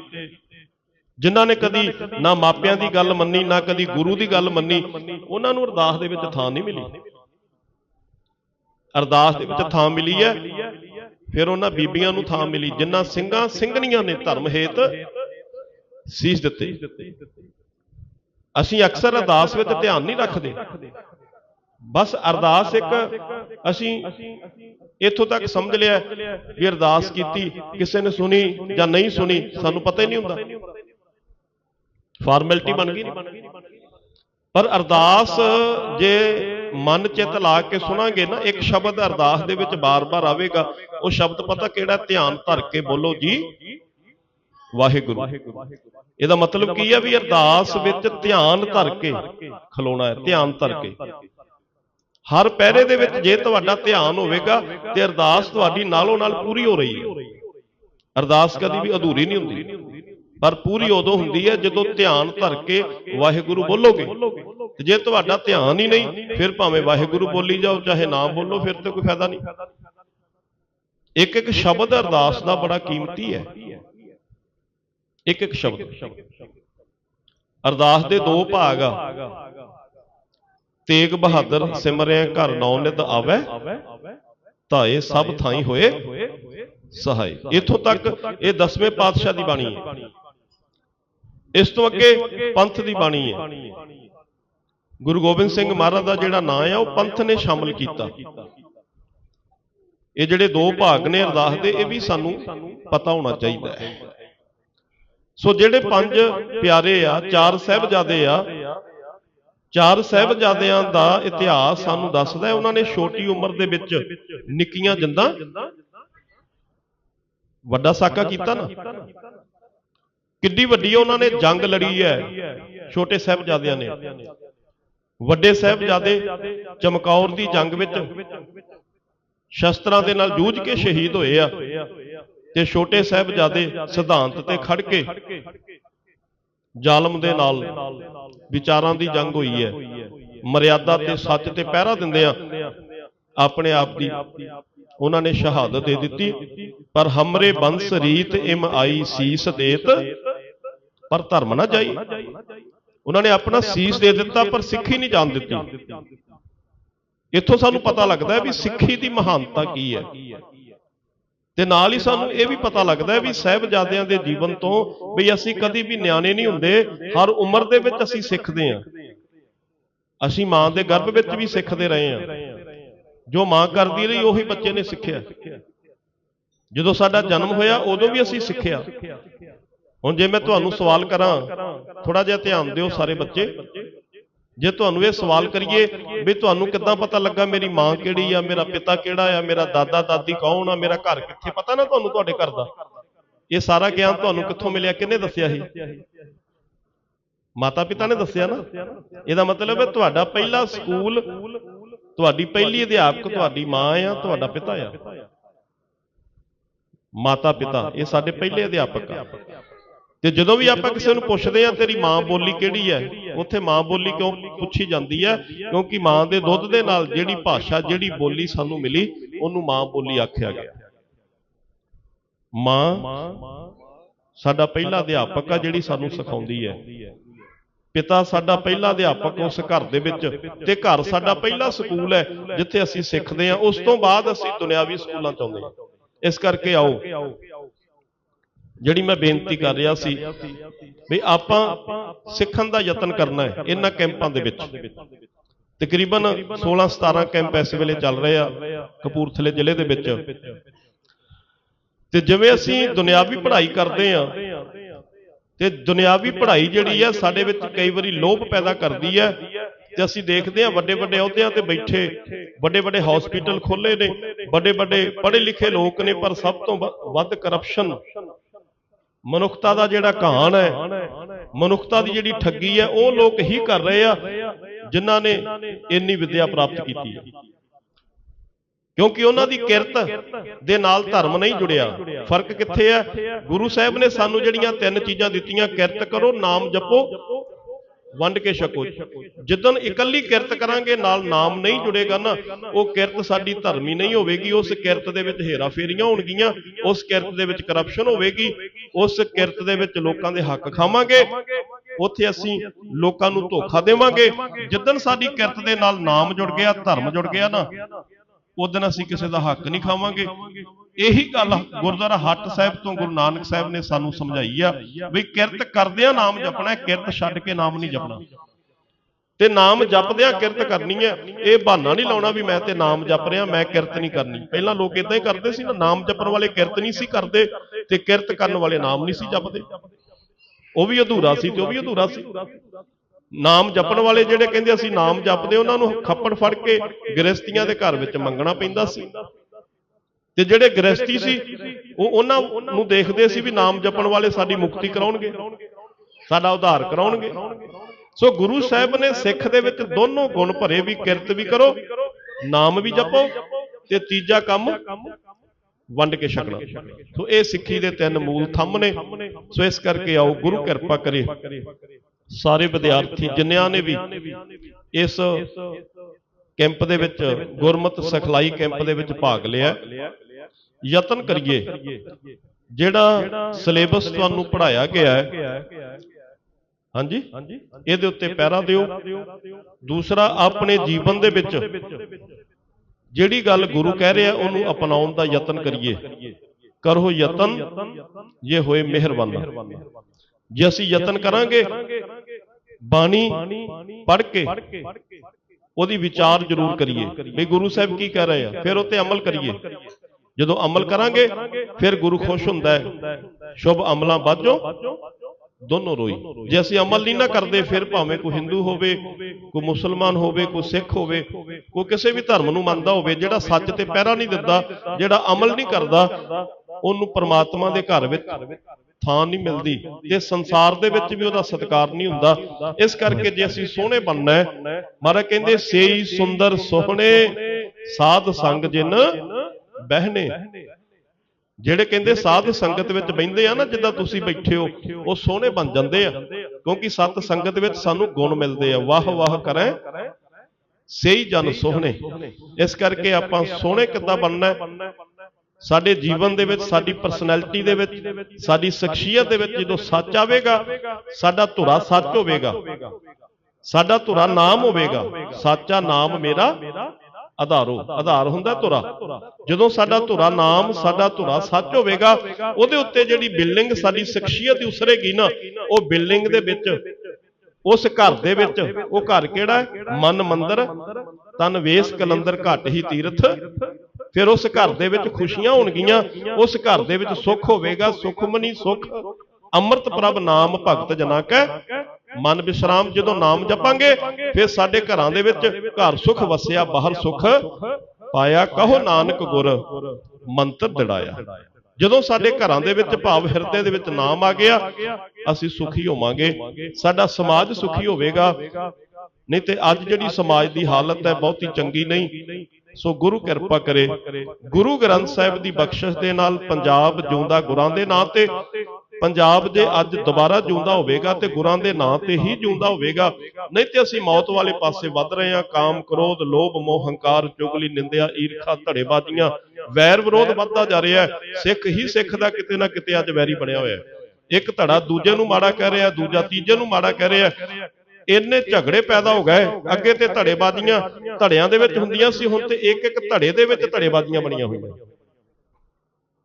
ਜਿਨ੍ਹਾਂ ਨੇ ਕਦੀ ਨਾ ਮਾਪਿਆਂ ਦੀ ਗੱਲ ਮੰਨੀ, ਨਾ ਕਦੀ ਗੁਰੂ ਦੀ ਗੱਲ ਮੰਨੀ, ਉਹਨਾਂ ਨੂੰ ਅਰਦਾਸ ਦੇ ਵਿੱਚ ਥਾਂ ਨਹੀਂ ਮਿਲੀ। ਅਰਦਾਸ ਦੇ ਵਿੱਚ ਥਾਂ ਮਿਲੀ ਹੈ, ਫਿਰ ਉਹਨਾਂ ਬੀਬੀਆਂ ਨੂੰ ਥਾਂ ਮਿਲੀ, ਜਿਨ੍ਹਾਂ ਸਿੰਘਾਂ ਸਿੰਘਣੀਆਂ ਨੇ ਧਰਮ ਹੇਤ ਸੀਸ ਦਿੱਤੇ। ਅਸੀਂ ਅਕਸਰ ਅਰਦਾਸ ਵਿੱਚ ਧਿਆਨ ਨਹੀਂ ਰੱਖਦੇ। ਬਸ ਅਰਦਾਸ ਇੱਕ ਅਸੀਂ ਇੱਥੋਂ ਤੱਕ ਸਮਝ ਲਿਆ ਵੀ ਅਰਦਾਸ ਕੀਤੀ, ਕਿਸੇ ਨੇ ਸੁਣੀ ਜਾਂ ਨਹੀਂ ਸੁਣੀ, ਸਾਨੂੰ ਪਤਾ ਹੀ ਨਹੀਂ ਹੁੰਦਾ। ਫਾਰਮੈਲਿਟੀ ਬਣ ਗਈ ਪਰ ਅਰਦਾਸ ਜੇ ਮਨ ਚਿੱਤ ਲਾ ਕੇ ਸੁਣਾਂਗੇ ਨਾ, ਇੱਕ ਸ਼ਬਦ ਅਰਦਾਸ ਦੇ ਵਿੱਚ ਬਾਰ-ਬਾਰ ਆਵੇਗਾ, ਉਹ ਸ਼ਬਦ ਪਤਾ ਕਿਹੜਾ? ਧਿਆਨ ਧਰ ਕੇ ਬੋਲੋ ਜੀ। ਵਾਹਿਗੁਰੂ। ਇਹਦਾ ਮਤਲਬ ਕੀ ਹੈ ਵੀ ਅਰਦਾਸ ਵਿੱਚ ਧਿਆਨ ਧਰ ਕੇ ਖਲੋਣਾ ਹੈ, ਧਿਆਨ ਧਰ ਕੇ। ਹਰ ਪਹਿਰੇ ਦੇ ਵਿੱਚ ਜੇ ਤੁਹਾਡਾ ਧਿਆਨ ਹੋਵੇਗਾ ਤੇ ਅਰਦਾਸ ਤੁਹਾਡੀ ਨਾਲੋਂ ਨਾਲ ਪੂਰੀ ਹੋ ਰਹੀ ਹੈ। ਅਰਦਾਸ ਕਦੀ ਵੀ ਅਧੂਰੀ ਨਹੀਂ ਹੁੰਦੀ। ਪਰ ਪੂਰੀ ਉਦੋਂ ਹੁੰਦੀ ਹੈ ਜਦੋਂ ਧਿਆਨ ਧਰ ਕੇ ਵਾਹਿਗੁਰੂ ਬੋਲੋਗੇ। ਤੇ ਜੇ ਤੁਹਾਡਾ ਧਿਆਨ ਹੀ ਨਹੀਂ, ਫਿਰ ਭਾਵੇਂ ਵਾਹਿਗੁਰੂ ਬੋਲੀ ਜਾਓ, ਚਾਹੇ ਨਾ ਬੋਲੋ, ਫਿਰ ਤੇ ਕੋਈ ਫਾਇਦਾ ਨਹੀਂ। ਇੱਕ ਇੱਕ ਸ਼ਬਦ ਅਰਦਾਸ ਦਾ ਬੜਾ ਕੀਮਤੀ ਹੈ। ਇੱਕ ਇੱਕ ਸ਼ਬਦ। ਅਰਦਾਸ ਦੇ ਦੋ ਭਾਗ ਆ। ਤੇਗ ਬਹਾਦਰ ਸਿਮਰਿਆ ਘਰ ਨੌ ਨਿਤ ਆਵੇ, ਧਾਏ ਸਭ ਥਾਈ ਹੋਏ ਸਹਾਈ। ਇਥੋਂ ਤੱਕ ਇਹ ਦਸਵੇਂ ਪਾਤਸ਼ਾਹ ਦੀ ਬਾਣੀ ਹੈ। ਇਸ ਤੋਂ ਅੱਗੇ ਪੰਥ ਦੀ ਬਾਣੀ ਹੈ। ਗੁਰੂ ਗੋਬਿੰਦ ਸਿੰਘ ਮਹਾਰਾਜ ਦਾ ਜਿਹੜਾ ਨਾਂ ਆ ਉਹ ਪੰਥ ਨੇ ਸ਼ਾਮਲ ਕੀਤਾ। ਇਹ ਜਿਹੜੇ ਦੋ ਭਾਗ ਨੇ ਅਰਦਾਸ ਦੇ ਇਹ ਵੀ ਸਾਨੂੰ ਪਤਾ ਹੋਣਾ ਚਾਹੀਦਾ ਹੈ। ਸੋ ਜਿਹੜੇ ਪੰਜ ਪਿਆਰੇ ਆ ਚਾਰ ਸਾਹਿਬਜ਼ਾਦੇ ਆ ਚਾਰ ਸਾਹਿਬਜ਼ਾਦਿਆਂ ਦਾ ਇਤਿਹਾਸ ਸਾਨੂੰ ਦੱਸਦਾ ਹੈ। ਉਹਨਾਂ ਨੇ ਛੋਟੀ ਉਮਰ ਦੇ ਵਿੱਚ ਨਿੱਕੀਆਂ ਜਿੰਦਾਂ ਵੱਡਾ ਸਾਕਾ ਕੀਤਾ ਨਾ? ਕਿੱਡੀ ਵੱਡੀ ਉਹਨਾਂ ਨੇ ਜੰਗ ਲੜੀ ਹੈ। ਛੋਟੇ ਸਾਹਿਬਜ਼ਾਦਿਆਂ ਨੇ। ਵੱਡੇ ਸਾਹਿਬਜ਼ਾਦੇ ਚਮਕੌਰ ਦੀ ਜੰਗ ਵਿੱਚ ਸ਼ਸਤਰਾਂ ਦੇ ਨਾਲ ਜੂਝ ਕੇ ਸ਼ਹੀਦ ਹੋਏ ਆ ਤੇ ਛੋਟੇ ਸਾਹਿਬਜ਼ਾਦੇ ਸਿਧਾਂਤ ਤੇ ਖੜ ਕੇ ਜ਼ਾਲਮ ਦੇ ਨਾਲ ਵਿਚਾਰਾਂ ਦੀ ਜੰਗ ਹੋਈ ਹੈ। ਮਰਿਆਦਾ ਤੇ ਸੱਚ ਤੇ ਪਹਿਰਾ ਦਿੰਦੇ ਆ। ਆਪਣੇ ਆਪ ਦੀ ਉਹਨਾਂ ਨੇ ਸ਼ਹਾਦਤ ਦੇ ਦਿੱਤੀ। ਪਰ ਹਮਰੇ ਬੰਸ ਰੀਤ ਇਮ ਆਈ ਸੀਸ ਦੇਤ, ਪਰ ਧਰਮ ਨਾ ਜਾਈ। ਉਹਨਾਂ ਨੇ ਆਪਣਾ ਸੀਸ ਦੇ ਦਿੱਤਾ, ਪਰ ਸਿੱਖੀ ਨਹੀਂ ਜਾਣ ਦਿੱਤੀ। ਇੱਥੋਂ ਸਾਨੂੰ ਪਤਾ ਲੱਗਦਾ ਹੈ ਵੀ ਸਿੱਖੀ ਦੀ ਮਹਾਨਤਾ ਕੀ ਹੈ। ਤੇ ਨਾਲ ਹੀ ਸਾਨੂੰ ਇਹ ਵੀ ਪਤਾ ਲੱਗਦਾ ਹੈ ਵੀ ਸਹਿਬਜ਼ਾਦਿਆਂ ਦੇ ਜੀਵਨ ਤੋਂ ਵੀ ਅਸੀਂ ਕਦੀ ਵੀ ਨਿਆਣੇ ਨਹੀਂ ਹੁੰਦੇ, ਹਰ ਉਮਰ ਦੇ ਵਿੱਚ ਅਸੀਂ ਸਿੱਖਦੇ ਹਾਂ। ਅਸੀਂ ਮਾਂ ਦੇ ਗਰਭ ਵਿੱਚ ਵੀ ਸਿੱਖਦੇ ਰਹੇ ਹਾਂ। ਜੋ ਮਾਂ ਕਰਦੀ ਰਹੀ ਉਹੀ ਬੱਚੇ ਨੇ ਸਿੱਖਿਆ। ਜਦੋਂ ਸਾਡਾ ਜਨਮ ਹੋਇਆ ਉਦੋਂ ਵੀ ਅਸੀਂ ਸਿੱਖਿਆ। ਹੁਣ ਜੇ ਮੈਂ ਤੁਹਾਨੂੰ ਸਵਾਲ ਕਰਾਂ ਥੋੜਾ ਜਿਹਾ ਧਿਆਨ ਦਿਓ ਸਾਰੇ ਬੱਚੇ। ਜੇ ਤੁਹਾਨੂੰ ਇਹ ਸਵਾਲ ਕਰੀਏ ਵੀ ਤੁਹਾਨੂੰ ਕਿੱਦਾਂ ਪਤਾ ਲੱਗਾ ਮੇਰੀ ਮਾਂ ਕਿਹੜੀ ਆ ਮੇਰਾ ਪਿਤਾ ਕਿਹੜਾ ਆ ਮੇਰਾ ਦਾਦਾ ਦਾਦੀ ਕੌਣ ਆ ਮੇਰਾ ਘਰ ਕਿੱਥੇ? ਪਤਾ ਨਾ ਤੁਹਾਨੂੰ ਤੁਹਾਡੇ ਘਰ ਦਾ। ਇਹ ਸਾਰਾ ਗਿਆਨ ਤੁਹਾਨੂੰ ਕਿੱਥੋਂ ਮਿਲਿਆ? ਕਿਹਨੇ ਦੱਸਿਆ ਸੀ? ਮਾਤਾ ਪਿਤਾ ਨੇ ਦੱਸਿਆ ਨਾ। ਇਹਦਾ ਮਤਲਬ ਹੈ ਤੁਹਾਡਾ ਪਹਿਲਾ ਸਕੂਲ ਤੁਹਾਡੀ ਪਹਿਲੀ ਅਧਿਆਪਕ ਤੁਹਾਡੀ ਮਾਂ ਆ ਤੁਹਾਡਾ ਪਿਤਾ ਆ। ਮਾਤਾ ਪਿਤਾ ਇਹ ਸਾਡੇ ਪਹਿਲੇ ਅਧਿਆਪਕ ਆ। ਤੇ ਜਦੋਂ ਵੀ ਆਪਾਂ ਕਿਸੇ ਨੂੰ ਪੁੱਛਦੇ ਆ ਤੇਰੀ ਮਾਂ ਬੋਲੀ ਕਿਹੜੀ ਹੈ? ਉੱਥੇ ਮਾਂ ਬੋਲੀ ਕਿਉਂ ਪੁੱਛੀ ਜਾਂਦੀ ਹੈ? ਕਿਉਂਕਿ ਮਾਂ ਦੇ ਦੁੱਧ ਦੇ ਨਾਲ ਜਿਹੜੀ ਭਾਸ਼ਾ ਜਿਹੜੀ ਬੋਲੀ ਸਾਨੂੰ ਮਿਲੀ ਉਹਨੂੰ ਮਾਂ ਬੋਲੀ ਆਖਿਆ ਗਿਆ। ਮਾਂ ਸਾਡਾ ਪਹਿਲਾ ਅਧਿਆਪਕ ਆ ਜਿਹੜੀ ਸਾਨੂੰ ਸਿਖਾਉਂਦੀ ਹੈ। ਪਿਤਾ ਸਾਡਾ ਪਹਿਲਾ ਅਧਿਆਪਕ ਉਸ ਘਰ ਦੇ ਵਿੱਚ ਤੇ ਘਰ ਸਾਡਾ ਪਹਿਲਾ ਸਕੂਲ ਹੈ, ਜਿੱਥੇ ਅਸੀਂ ਸਿੱਖਦੇ ਹਾਂ। ਉਸ ਤੋਂ ਬਾਅਦ ਅਸੀਂ ਦੁਨਿਆਵੀ ਸਕੂਲਾਂ ਚ ਆਉਂਦੇ ਹਾਂ। ਇਸ ਕਰਕੇ ਆਓ। ਜਿਹੜੀ ਮੈਂ ਬੇਨਤੀ ਕਰ ਰਿਹਾ ਸੀ ਵੀ ਆਪਾਂ ਸਿੱਖਣ ਦਾ ਯਤਨ ਕਰਨਾ ਹੈ ਇਹਨਾਂ ਕੈਂਪਾਂ ਦੇ ਵਿੱਚ। ਤਕਰੀਬਨ 16 17 ਕੈਂਪ ਇਸ ਵੇਲੇ ਚੱਲ ਰਹੇ ਆ ਕਪੂਰਥਲੇ ਜ਼ਿਲ੍ਹੇ ਦੇ ਵਿੱਚ। ਤੇ ਜਿਵੇਂ ਅਸੀਂ ਦੁਨਿਆਵੀ ਪੜ੍ਹਾਈ ਕਰਦੇ ਆ ਤੇ ਦੁਨਿਆਵੀ ਪੜ੍ਹਾਈ ਜਿਹੜੀ ਆ ਸਾਡੇ ਵਿੱਚ ਕਈ ਵਾਰੀ ਲੋਭ ਪੈਦਾ ਕਰਦੀ ਹੈ ਤੇ ਅਸੀਂ ਦੇਖਦੇ ਆ ਵੱਡੇ ਵੱਡੇ ਅਹੁਦਿਆਂ ਤੇ ਬੈਠੇ ਵੱਡੇ ਵੱਡੇ ਹਸਪੀਟਲ ਖੋਲੇ ਨੇ ਵੱਡੇ ਵੱਡੇ ਪੜ੍ਹੇ ਲਿਖੇ ਲੋਕ ਨੇ ਪਰ ਸਭ ਤੋਂ ਵੱਧ ਕਰਪਸ਼ਨ ਮਨੁੱਖਤਾ ਦਾ ਜਿਹੜਾ ਕਹਾਣ ਹੈ ਮਨੁੱਖਤਾ ਦੀ ਜਿਹੜੀ ਠੱਗੀ ਹੈ ਉਹ ਲੋਕ ਹੀ ਕਰ ਰਹੇ ਆ ਜਿਨ੍ਹਾਂ ਨੇ ਇੰਨੀ ਵਿੱਦਿਆ ਪ੍ਰਾਪਤ ਕੀਤੀ ਹੈ। ਕਿਉਂਕਿ ਉਹਨਾਂ ਦੀ ਕਿਰਤ ਦੇ ਨਾਲ ਧਰਮ ਨਹੀਂ ਜੁੜਿਆ। ਫ਼ਰਕ ਕਿੱਥੇ ਹੈ ਗੁਰੂ ਸਾਹਿਬ ਨੇ ਸਾਨੂੰ ਜਿਹੜੀਆਂ ਤਿੰਨ ਚੀਜ਼ਾਂ ਦਿੱਤੀਆਂ ਕਿਰਤ ਕਰੋ ਨਾਮ ਜਪੋ ਵੰਡ ਕੇ ਛਕੋ। ਜਿੱਦਨ ਇਕੱਲੀ ਕਿਰਤ ਕਰਾਂਗੇ ਨਾਲ ਨਾਮ ਨਹੀਂ ਜੁੜੇਗਾ ਨਾ। ਉਹ ਕਿਰਤ ਸਾਡੀ ਧਰਮੀ ਨਹੀਂ ਹੋਵੇਗੀ ਉਸ ਕਿਰਤ ਦੇ ਵਿੱਚ ਹੇਰਾ ਫੇਰੀਆਂ ਹੋਣਗੀਆਂ ਉਸ ਕਿਰਤ ਦੇ ਵਿੱਚ ਕਰਪਸ਼ਨ ਹੋਵੇਗੀ ਉਸ ਕਿਰਤ ਦੇ ਵਿੱਚ ਲੋਕਾਂ ਦੇ ਹੱਕ ਖਾਵਾਂਗੇ ਉੱਥੇ ਅਸੀਂ ਲੋਕਾਂ ਨੂੰ ਧੋਖਾ ਦੇਵਾਂਗੇ। ਜਿੱਦਨ ਸਾਡੀ ਕਿਰਤ ਦੇ ਨਾਲ ਨਾਮ ਜੁੜ ਗਿਆ ਧਰਮ ਜੁੜ ਗਿਆ ਨਾ ਉਦੋਂ ਅਸੀਂ ਕਿਸੇ ਦਾ ਹੱਕ ਨਹੀਂ ਖਾਵਾਂਗੇ। ਇਹੀ ਗੱਲ ਗੁਰਦੁਆਰਾ ਹੱਟ ਸਾਹਿਬ ਤੋਂ ਗੁਰੂ ਨਾਨਕ ਸਾਹਿਬ ਨੇ ਸਾਨੂੰ ਸਮਝਾਈ ਆ ਵੀ ਕਿਰਤ ਕਰਦਿਆਂ ਨਾਮ ਜਪਣਾ ਹੈ, ਕਿਰਤ ਛੱਡ ਕੇ ਨਾਮ ਨਹੀਂ ਜਪਣਾ। ਤੇ ਨਾਮ ਜਪਦਿਆਂ ਕਿਰਤ ਕਰਨੀ ਹੈ ਇਹ ਬਹਾਨਾ ਨਹੀਂ ਲਾਉਣਾ ਵੀ ਮੈਂ ਤੇ ਨਾਮ ਜਪ ਰਿਹਾ ਮੈਂ ਕਿਰਤ ਨਹੀਂ ਕਰਨੀ। ਪਹਿਲਾਂ ਲੋਕ ਇਦਾਂ ਹੀ ਕਰਦੇ ਸੀ ਨਾ ਨਾਮ ਜਪਣ ਵਾਲੇ ਕਿਰਤ ਨਹੀਂ ਸੀ ਕਰਦੇ ਤੇ ਕਿਰਤ ਕਰਨ ਵਾਲੇ ਨਾਮ ਨਹੀਂ ਸੀ ਜਪਦੇ। ਉਹ ਵੀ ਅਧੂਰਾ ਸੀ ਤੇ ਉਹ ਵੀ ਅਧੂਰਾ ਸੀ। ਨਾਮ ਜਪਣ ਵਾਲੇ ਜਿਹੜੇ ਕਹਿੰਦੇ ਅਸੀਂ ਨਾਮ ਜਪਦੇ ਉਹਨਾਂ ਨੂੰ ਖੱਪੜ ਫੜ ਕੇ ਗ੍ਰਸਤੀਆਂ ਦੇ ਘਰ ਵਿੱਚ ਮੰਗਣਾ ਪੈਂਦਾ ਸੀ। ਤੇ ਜਿਹੜੇ ਗ੍ਰਸਤੀ ਸੀ ਉਹ ਉਹਨਾਂ ਨੂੰ ਦੇਖਦੇ ਸੀ ਵੀ ਨਾਮ ਜਪਣ ਵਾਲੇ ਸਾਡੀ ਮੁਕਤੀ ਕਰਾਉਣਗੇ ਸਾਡਾ ਉਧਾਰ ਕਰਾਉਣਗੇ। ਸੋ ਗੁਰੂ ਸਾਹਿਬ ਨੇ ਸਿੱਖ ਦੇ ਵਿੱਚ ਦੋਨੋਂ ਗੁਣ ਭਰੇ ਵੀ ਕਿਰਤ ਵੀ ਕਰੋ ਨਾਮ ਵੀ ਜਪੋ ਤੇ ਤੀਜਾ ਕੰਮ ਵੰਡ ਕੇ ਛਕਣਾ। ਸੋ ਇਹ ਸਿੱਖੀ ਦੇ ਤਿੰਨ ਮੂਲ ਥੰਮ ਨੇ। ਸੋ ਇਸ ਕਰਕੇ ਆਓ ਗੁਰੂ ਕਿਰਪਾ ਕਰੇ। ਸਾਰੇ ਵਿਦਿਆਰਥੀ ਜਿਨ੍ਹਾਂ ਨੇ ਵੀ ਇਸ ਕੈਂਪ ਦੇ ਵਿੱਚ ਗੁਰਮਤ ਸਿਖਲਾਈ ਕੈਂਪ ਦੇ ਵਿੱਚ ਭਾਗ ਲਿਆ। ਯਤਨ ਕਰੀਏ। ਜਿਹੜਾ ਸਿਲੇਬਸ ਤੁਹਾਨੂੰ ਪੜਾਇਆ ਗਿਆ ਹੈ। ਹਾਂਜੀ? ਇਹਦੇ ਉੱਤੇ ਪਹਿਰਾ ਦਿਓ। ਦੂਸਰਾ ਆਪਣੇ ਜੀਵਨ ਦੇ ਵਿੱਚ। ਜਿਹੜੀ ਗੱਲ ਗੁਰੂ ਕਹਿ ਰਿਹਾ ਉਹਨੂੰ ਅਪਣਾਉਣ ਦਾ ਯਤਨ ਕਰੀਏ। ਕਰੋ ਯਤਨ। ਇਹ ਹੋਏ ਮਿਹਰਬਾਨਾ ਜੇ ਅਸੀਂ ਯਤਨ ਕਰਾਂਗੇ ਬਾਣੀ ਪੜ੍ਹ ਕੇ ਉਹਦੀ ਵਿਚਾਰ ਜ਼ਰੂਰ ਕਰੀਏ। ਵੀ ਗੁਰੂ ਸਾਹਿਬ ਕੀ ਕਹਿ ਰਹੇ ਆ? ਫਿਰ ਉੱਤੇ ਅਮਲ ਕਰੀਏ। ਜਦੋਂ ਅਮਲ ਕਰਾਂਗੇ ਫਿਰ ਗੁਰੂ ਖੁਸ਼ ਹੁੰਦਾ ਹੈ। ਸ਼ੁਭ ਅਮਲਾਂ ਬਾਝੋਂ ਦੋਨੋਂ ਰੋਈ। ਜੇ ਅਸੀਂ ਅਮਲ ਨਹੀਂ ਨਾ ਕਰਦੇ ਫਿਰ ਭਾਵੇਂ ਕੋਈ ਹਿੰਦੂ ਹੋਵੇ ਕੋਈ ਮੁਸਲਮਾਨ ਹੋਵੇ ਕੋਈ ਸਿੱਖ ਹੋਵੇ ਕੋਈ ਕਿਸੇ ਵੀ ਧਰਮ ਨੂੰ ਮੰਨਦਾ ਹੋਵੇ ਜਿਹੜਾ ਸੱਚ ਤੇ ਪਹਿਰਾ ਨਹੀਂ ਦਿੰਦਾ ਜਿਹੜਾ ਅਮਲ ਨਹੀਂ ਕਰਦਾ ਉਹਨੂੰ ਪ੍ਰਮਾਤਮਾ ਦੇ ਘਰ ਵਿੱਚ ਥਾਂ ਨਹੀਂ ਮਿਲਦੀ ਤੇ ਸੰਸਾਰ ਦੇ ਵਿੱਚ ਵੀ ਉਹਦਾ ਸਤਿਕਾਰ ਨਹੀਂ ਹੁੰਦਾ, ਇਸ ਕਰਕੇ ਜੇ ਅਸੀਂ ਸੋਹਣੇ ਬਣਨਾ ਹੈ, ਮਹਾਰਾਜ ਕਹਿੰਦੇ, ਸੇਈ ਸੁੰਦਰ ਸੋਹਣੇ ਸਾਧ ਸੰਗ ਜਿਨ ਬਹਿਨੇ। ਜਿਹੜੇ ਕਹਿੰਦੇ ਸਾਧ ਸੰਗਤ ਵਿੱਚ ਬੈੰਦੇ ਆ ਨਾ, ਜਿੱਦਾਂ ਤੁਸੀਂ ਬੈਠੇ ਹੋ, ਉਹ ਸੋਹਣੇ ਬਣ ਜਾਂਦੇ ਆ, ਕਿਉਂਕਿ ਸਤ ਸੰਗਤ ਵਿੱਚ ਸਾਨੂੰ ਗੁਣ ਮਿਲਦੇ ਆ। ਵਾਹ ਵਾਹ ਕਰੇ ਸਹੀ ਜਨ ਸੋਹਣੇ। ਇਸ ਕਰਕੇ ਆਪਾਂ ਸੋਹਣੇ ਕਿੱਦਾਂ ਬਣਨਾ ਸਾਡੇ ਜੀਵਨ ਦੇ ਵਿੱਚ, ਸਾਡੀ ਪਰਸਨੈਲਿਟੀ ਦੇ ਵਿੱਚ, ਸਾਡੀ ਸ਼ਖਸੀਅਤ ਦੇ ਵਿੱਚ ਜਦੋਂ ਸੱਚ ਆਵੇਗਾ, ਸਾਡਾ ਧੁਰਾ ਸੱਚ ਹੋਵੇਗਾ। ਸਾਡਾ ਧੁਰਾ ਨਾਮ ਹੋਵੇਗਾ। ਸਾਚਾ ਨਾਮ ਮੇਰਾ ਆਧਾਰੋ ਆਧਾਰ ਹੁੰਦਾ ਧੁਰਾ। ਜਦੋਂ ਸਾਡਾ ਧੁਰਾ ਨਾਮ, ਸਾਡਾ ਧੁਰਾ ਸੱਚ ਹੋਵੇਗਾ, ਉਹਦੇ ਉੱਤੇ ਜਿਹੜੀ ਬਿਲਡਿੰਗ ਸਾਡੀ ਸ਼ਖਸੀਅਤ ਉਸਰੇਗੀ ਨਾ, ਉਹ ਬਿਲਡਿੰਗ ਦੇ ਵਿੱਚ, ਉਸ ਘਰ ਦੇ ਵਿੱਚ, ਉਹ ਘਰ ਕਿਹੜਾ ਹੈ? ਮਨ ਮੰਦਰ। ਤਨ ਵੇਸ ਕਲੰਦਰ ਘਟ ਹੀ ਤੀਰਥ। ਫਿਰ ਉਸ ਘਰ ਦੇ ਵਿੱਚ ਖੁਸ਼ੀਆਂ ਹੋਣਗੀਆਂ। ਉਸ ਘਰ ਦੇ ਵਿੱਚ ਸੁੱਖ ਹੋਵੇਗਾ। ਸੁਖਮਨੀ ਸੁਖ। ਅੰਮ੍ਰਿਤ ਪ੍ਰਭ ਨਾਮ ਭਗਤ ਜਨਾ ਕੈ। ਮਨ ਵਿਸ਼ਰਾਮ ਜਦੋਂ ਨਾਮ ਜਪਾਂਗੇ, ਫਿਰ ਸਾਡੇ ਘਰਾਂ ਦੇ ਵਿੱਚ ਘਰ ਸੁਖ ਵਸਿਆ, ਬਾਹਰ ਸੁਖ ਪਾਇਆ। ਕਹੋ ਨਾਨਕ ਗੁਰ, ਮੰਤਰ ਦਿੜਾਇਆ। ਜਦੋਂ ਸਾਡੇ ਘਰਾਂ ਦੇ ਵਿੱਚ ਭਾਵ ਹਿਰਦੇ ਦੇ ਵਿੱਚ ਨਾਮ ਆ ਗਿਆ, ਅਸੀਂ ਸੁਖੀ ਹੋਵਾਂਗੇ। ਸਾਡਾ ਸਮਾਜ ਸੁਖੀ ਹੋਵੇਗਾ। ਨਹੀਂ ਤੇ ਅੱਜ ਜਿਹੜੀ ਸਮਾਜ ਦੀ ਹਾਲਤ ਹੈ, ਬਹੁਤੀ ਚੰਗੀ ਨਹੀਂ। ਸੋ ਗੁਰੂ ਕਿਰਪਾ ਕਰੇ। ਗੁਰੂ ਗ੍ਰੰਥ ਸਾਹਿਬ ਦੀ ਬਖਸ਼ਿਸ਼ ਦੇ ਨਾਲ ਪੰਜਾਬ ਜਿਉਂਦਾ ਗੁਰਾਂ ਦੇ ਨਾਂ ਤੇ ਪੰਜਾਬ ਜੇ ਅੱਜ ਦੁਬਾਰਾ ਜਿਉਂਦਾ ਹੋਵੇਗਾ ਤੇ ਗੁਰਾਂ ਦੇ ਨਾਂ ਤੇ ਹੀ ਜਿਉਂਦਾ ਹੋਵੇਗਾ। ਨਹੀਂ ਤੇ ਅਸੀਂ ਮੌਤ ਵਾਲੇ ਪਾਸੇ ਵੱਧ ਰਹੇ ਹਾਂ। ਕਾਮ ਕ੍ਰੋਧ ਲੋਭ ਮੋਹ ਹੰਕਾਰ ਚੁਗਲੀ ਨਿੰਦਿਆ ਈਰਖਾ ਧੜੇਬਾਜ਼ੀਆਂ ਵੈਰ ਵਿਰੋਧ ਵੱਧਦਾ ਜਾ ਰਿਹਾ ਹੈ। ਸਿੱਖ ਹੀ ਸਿੱਖ ਦਾ ਕਿਤੇ ਨਾ ਕਿਤੇ ਅੱਜ ਵੈਰੀ ਬਣਿਆ ਹੋਇਆ ਹੈ। ਇੱਕ ਧੜਾ ਦੂਜੇ ਨੂੰ ਮਾੜਾ ਕਹਿ ਰਿਹਾ ਦੂਜਾ ਤੀਜੇ ਨੂੰ ਮਾੜਾ ਕਹਿ ਰਿਹਾ ਇੰਨੇ ਝਗੜੇ ਪੈਦਾ ਹੋ ਗਏ, ਅੱਗੇ ਤੇ ਧੜੇਬਾਜ਼ੀਆਂ ਧੜਿਆਂ ਦੇ ਵਿੱਚ ਹੁੰਦੀਆਂ ਸੀ, ਹੁਣ ਤੇ ਇੱਕ ਇੱਕ ਧੜੇ ਦੇ ਵਿੱਚ ਧੜੇਬਾਜ਼ੀਆਂ ਬਣੀਆਂ ਹੋਈਆਂ।